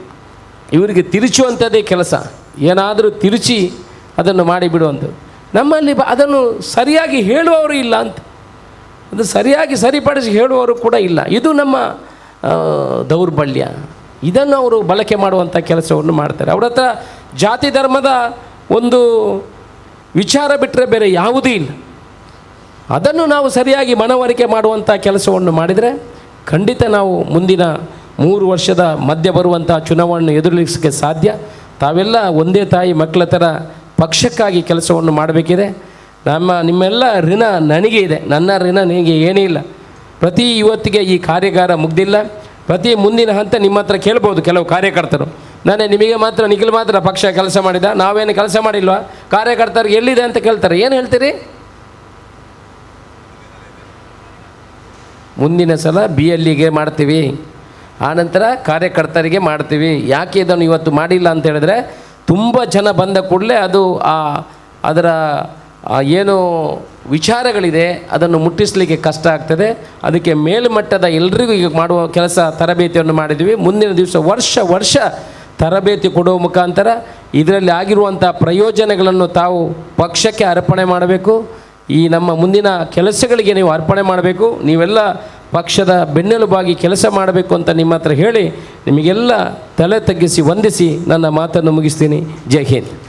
ಇವರಿಗೆ ತಿರುಚುವಂಥದ್ದೇ ಕೆಲಸ. ಏನಾದರೂ ತಿರುಚಿ ಅದನ್ನು ಮಾಡಿಬಿಡುವಂಥದ್ದು ನಮ್ಮಲ್ಲಿ ಅದನ್ನು ಸರಿಯಾಗಿ ಹೇಳುವವರು ಇಲ್ಲ ಅಂತ. ಅದು ಸರಿಯಾಗಿ ಸರಿಪಡಿಸಿ ಹೇಳುವವರು ಕೂಡ ಇಲ್ಲ. ಇದು ನಮ್ಮ ದೌರ್ಬಲ್ಯ. ಇದನ್ನು ಅವರು ಬಳಕೆ ಮಾಡುವಂಥ ಕೆಲಸವನ್ನು ಮಾಡ್ತಾರೆ. ಅವ್ರ ಹತ್ರ ಜಾತಿ ಧರ್ಮದ ಒಂದು ವಿಚಾರ ಬಿಟ್ಟರೆ ಬೇರೆ ಯಾವುದೂ ಇಲ್ಲ. ಅದನ್ನು ನಾವು ಸರಿಯಾಗಿ ಮನವರಿಕೆ ಮಾಡುವಂಥ ಕೆಲಸವನ್ನು ಮಾಡಿದರೆ ಖಂಡಿತ ನಾವು ಮುಂದಿನ ಮೂರು ವರ್ಷದ ಮಧ್ಯೆ ಬರುವಂಥ ಚುನಾವಣೆ ಎದುರಿಸಲಿಕ್ಕೆ ಸಾಧ್ಯ. ತಾವೆಲ್ಲ ಒಂದೇ ತಾಯಿ ಮಕ್ಕಳ ಥರ ಪಕ್ಷಕ್ಕಾಗಿ ಕೆಲಸವನ್ನು ಮಾಡಬೇಕಿದೆ. ನಮ್ಮ, ನಿಮ್ಮೆಲ್ಲ ಋಣ ನನಗೆ ಇದೆ. ನನ್ನ ಋಣ ನಿಮಗೆ ಏನೇ ಇಲ್ಲ. ಪ್ರತಿ ಇವತ್ತಿಗೆ ಈ ಕಾರ್ಯಾಗಾರ ಮುಗ್ದಿಲ್ಲ. ಪ್ರತಿ ಮುಂದಿನ ಹಂತ ನಿಮ್ಮ ಹತ್ರ ಕೇಳ್ಬೋದು ಕೆಲವು ಕಾರ್ಯಕರ್ತರು. ನಾನೇ ನಿಮಗೆ ಮಾತ್ರ, ನಿಖಿಲ್ ಮಾತ್ರ ಪಕ್ಷ ಕೆಲಸ ಮಾಡಿದ. ನಾವೇನು ಕೆಲಸ ಮಾಡಿಲ್ವಾ? ಕಾರ್ಯಕರ್ತರಿಗೆ ಎಲ್ಲಿದೆ ಅಂತ ಕೇಳ್ತಾರೆ. ಏನು ಹೇಳ್ತೀರಿ? ಮುಂದಿನ ಸಲ ಬಿ ಎಲ್ಲಿಗೆ ಮಾಡ್ತೀವಿ. ಆನಂತರ ಕಾರ್ಯಕರ್ತರಿಗೆ ಮಾಡ್ತೀವಿ. ಯಾಕೆ ಇದನ್ನು ಇವತ್ತು ಮಾಡಿಲ್ಲ ಅಂತ ಹೇಳಿದ್ರೆ ತುಂಬ ಜನ ಬಂದ ಕೂಡಲೇ ಅದು ಆ, ಅದರ ಏನು ವಿಚಾರಗಳಿದೆ, ಅದನ್ನು ಮುಟ್ಟಿಸಲಿಕ್ಕೆ ಕಷ್ಟ ಆಗ್ತದೆ. ಅದಕ್ಕೆ ಮೇಲ್ಮಟ್ಟದ ಎಲ್ರಿಗೂ ಈಗ ಮಾಡುವ ಕೆಲಸ ತರಬೇತಿಯನ್ನು ಮಾಡಿದ್ವಿ ಮುಂದಿನ ದಿವಸ ವರ್ಷ ವರ್ಷ ತರಬೇತಿ ಕೊಡುವ ಮುಖಾಂತರ ಇದರಲ್ಲಿ ಆಗಿರುವಂಥ ಪ್ರಯೋಜನಗಳನ್ನು ತಾವು ಪಕ್ಷಕ್ಕೆ ಅರ್ಪಣೆ ಮಾಡಬೇಕು. ಈ ನಮ್ಮ ಮುಂದಿನ ಕೆಲಸಗಳಿಗೆ ನೀವು ಅರ್ಪಣೆ ಮಾಡಬೇಕು. ನೀವೆಲ್ಲ ಪಕ್ಷದ ಬೆನ್ನೆಲುಬಾಗಿ ಕೆಲಸ ಮಾಡಬೇಕು ಅಂತ ನಿಮ್ಮ ಹತ್ರ ಹೇಳಿ ನಿಮಗೆಲ್ಲ ತಲೆ ತಗ್ಗಿಸಿ ವಂದಿಸಿ ನನ್ನ ಮಾತನ್ನು ಮುಗಿಸ್ತೀನಿ. ಜೈ ಹಿಂದ್.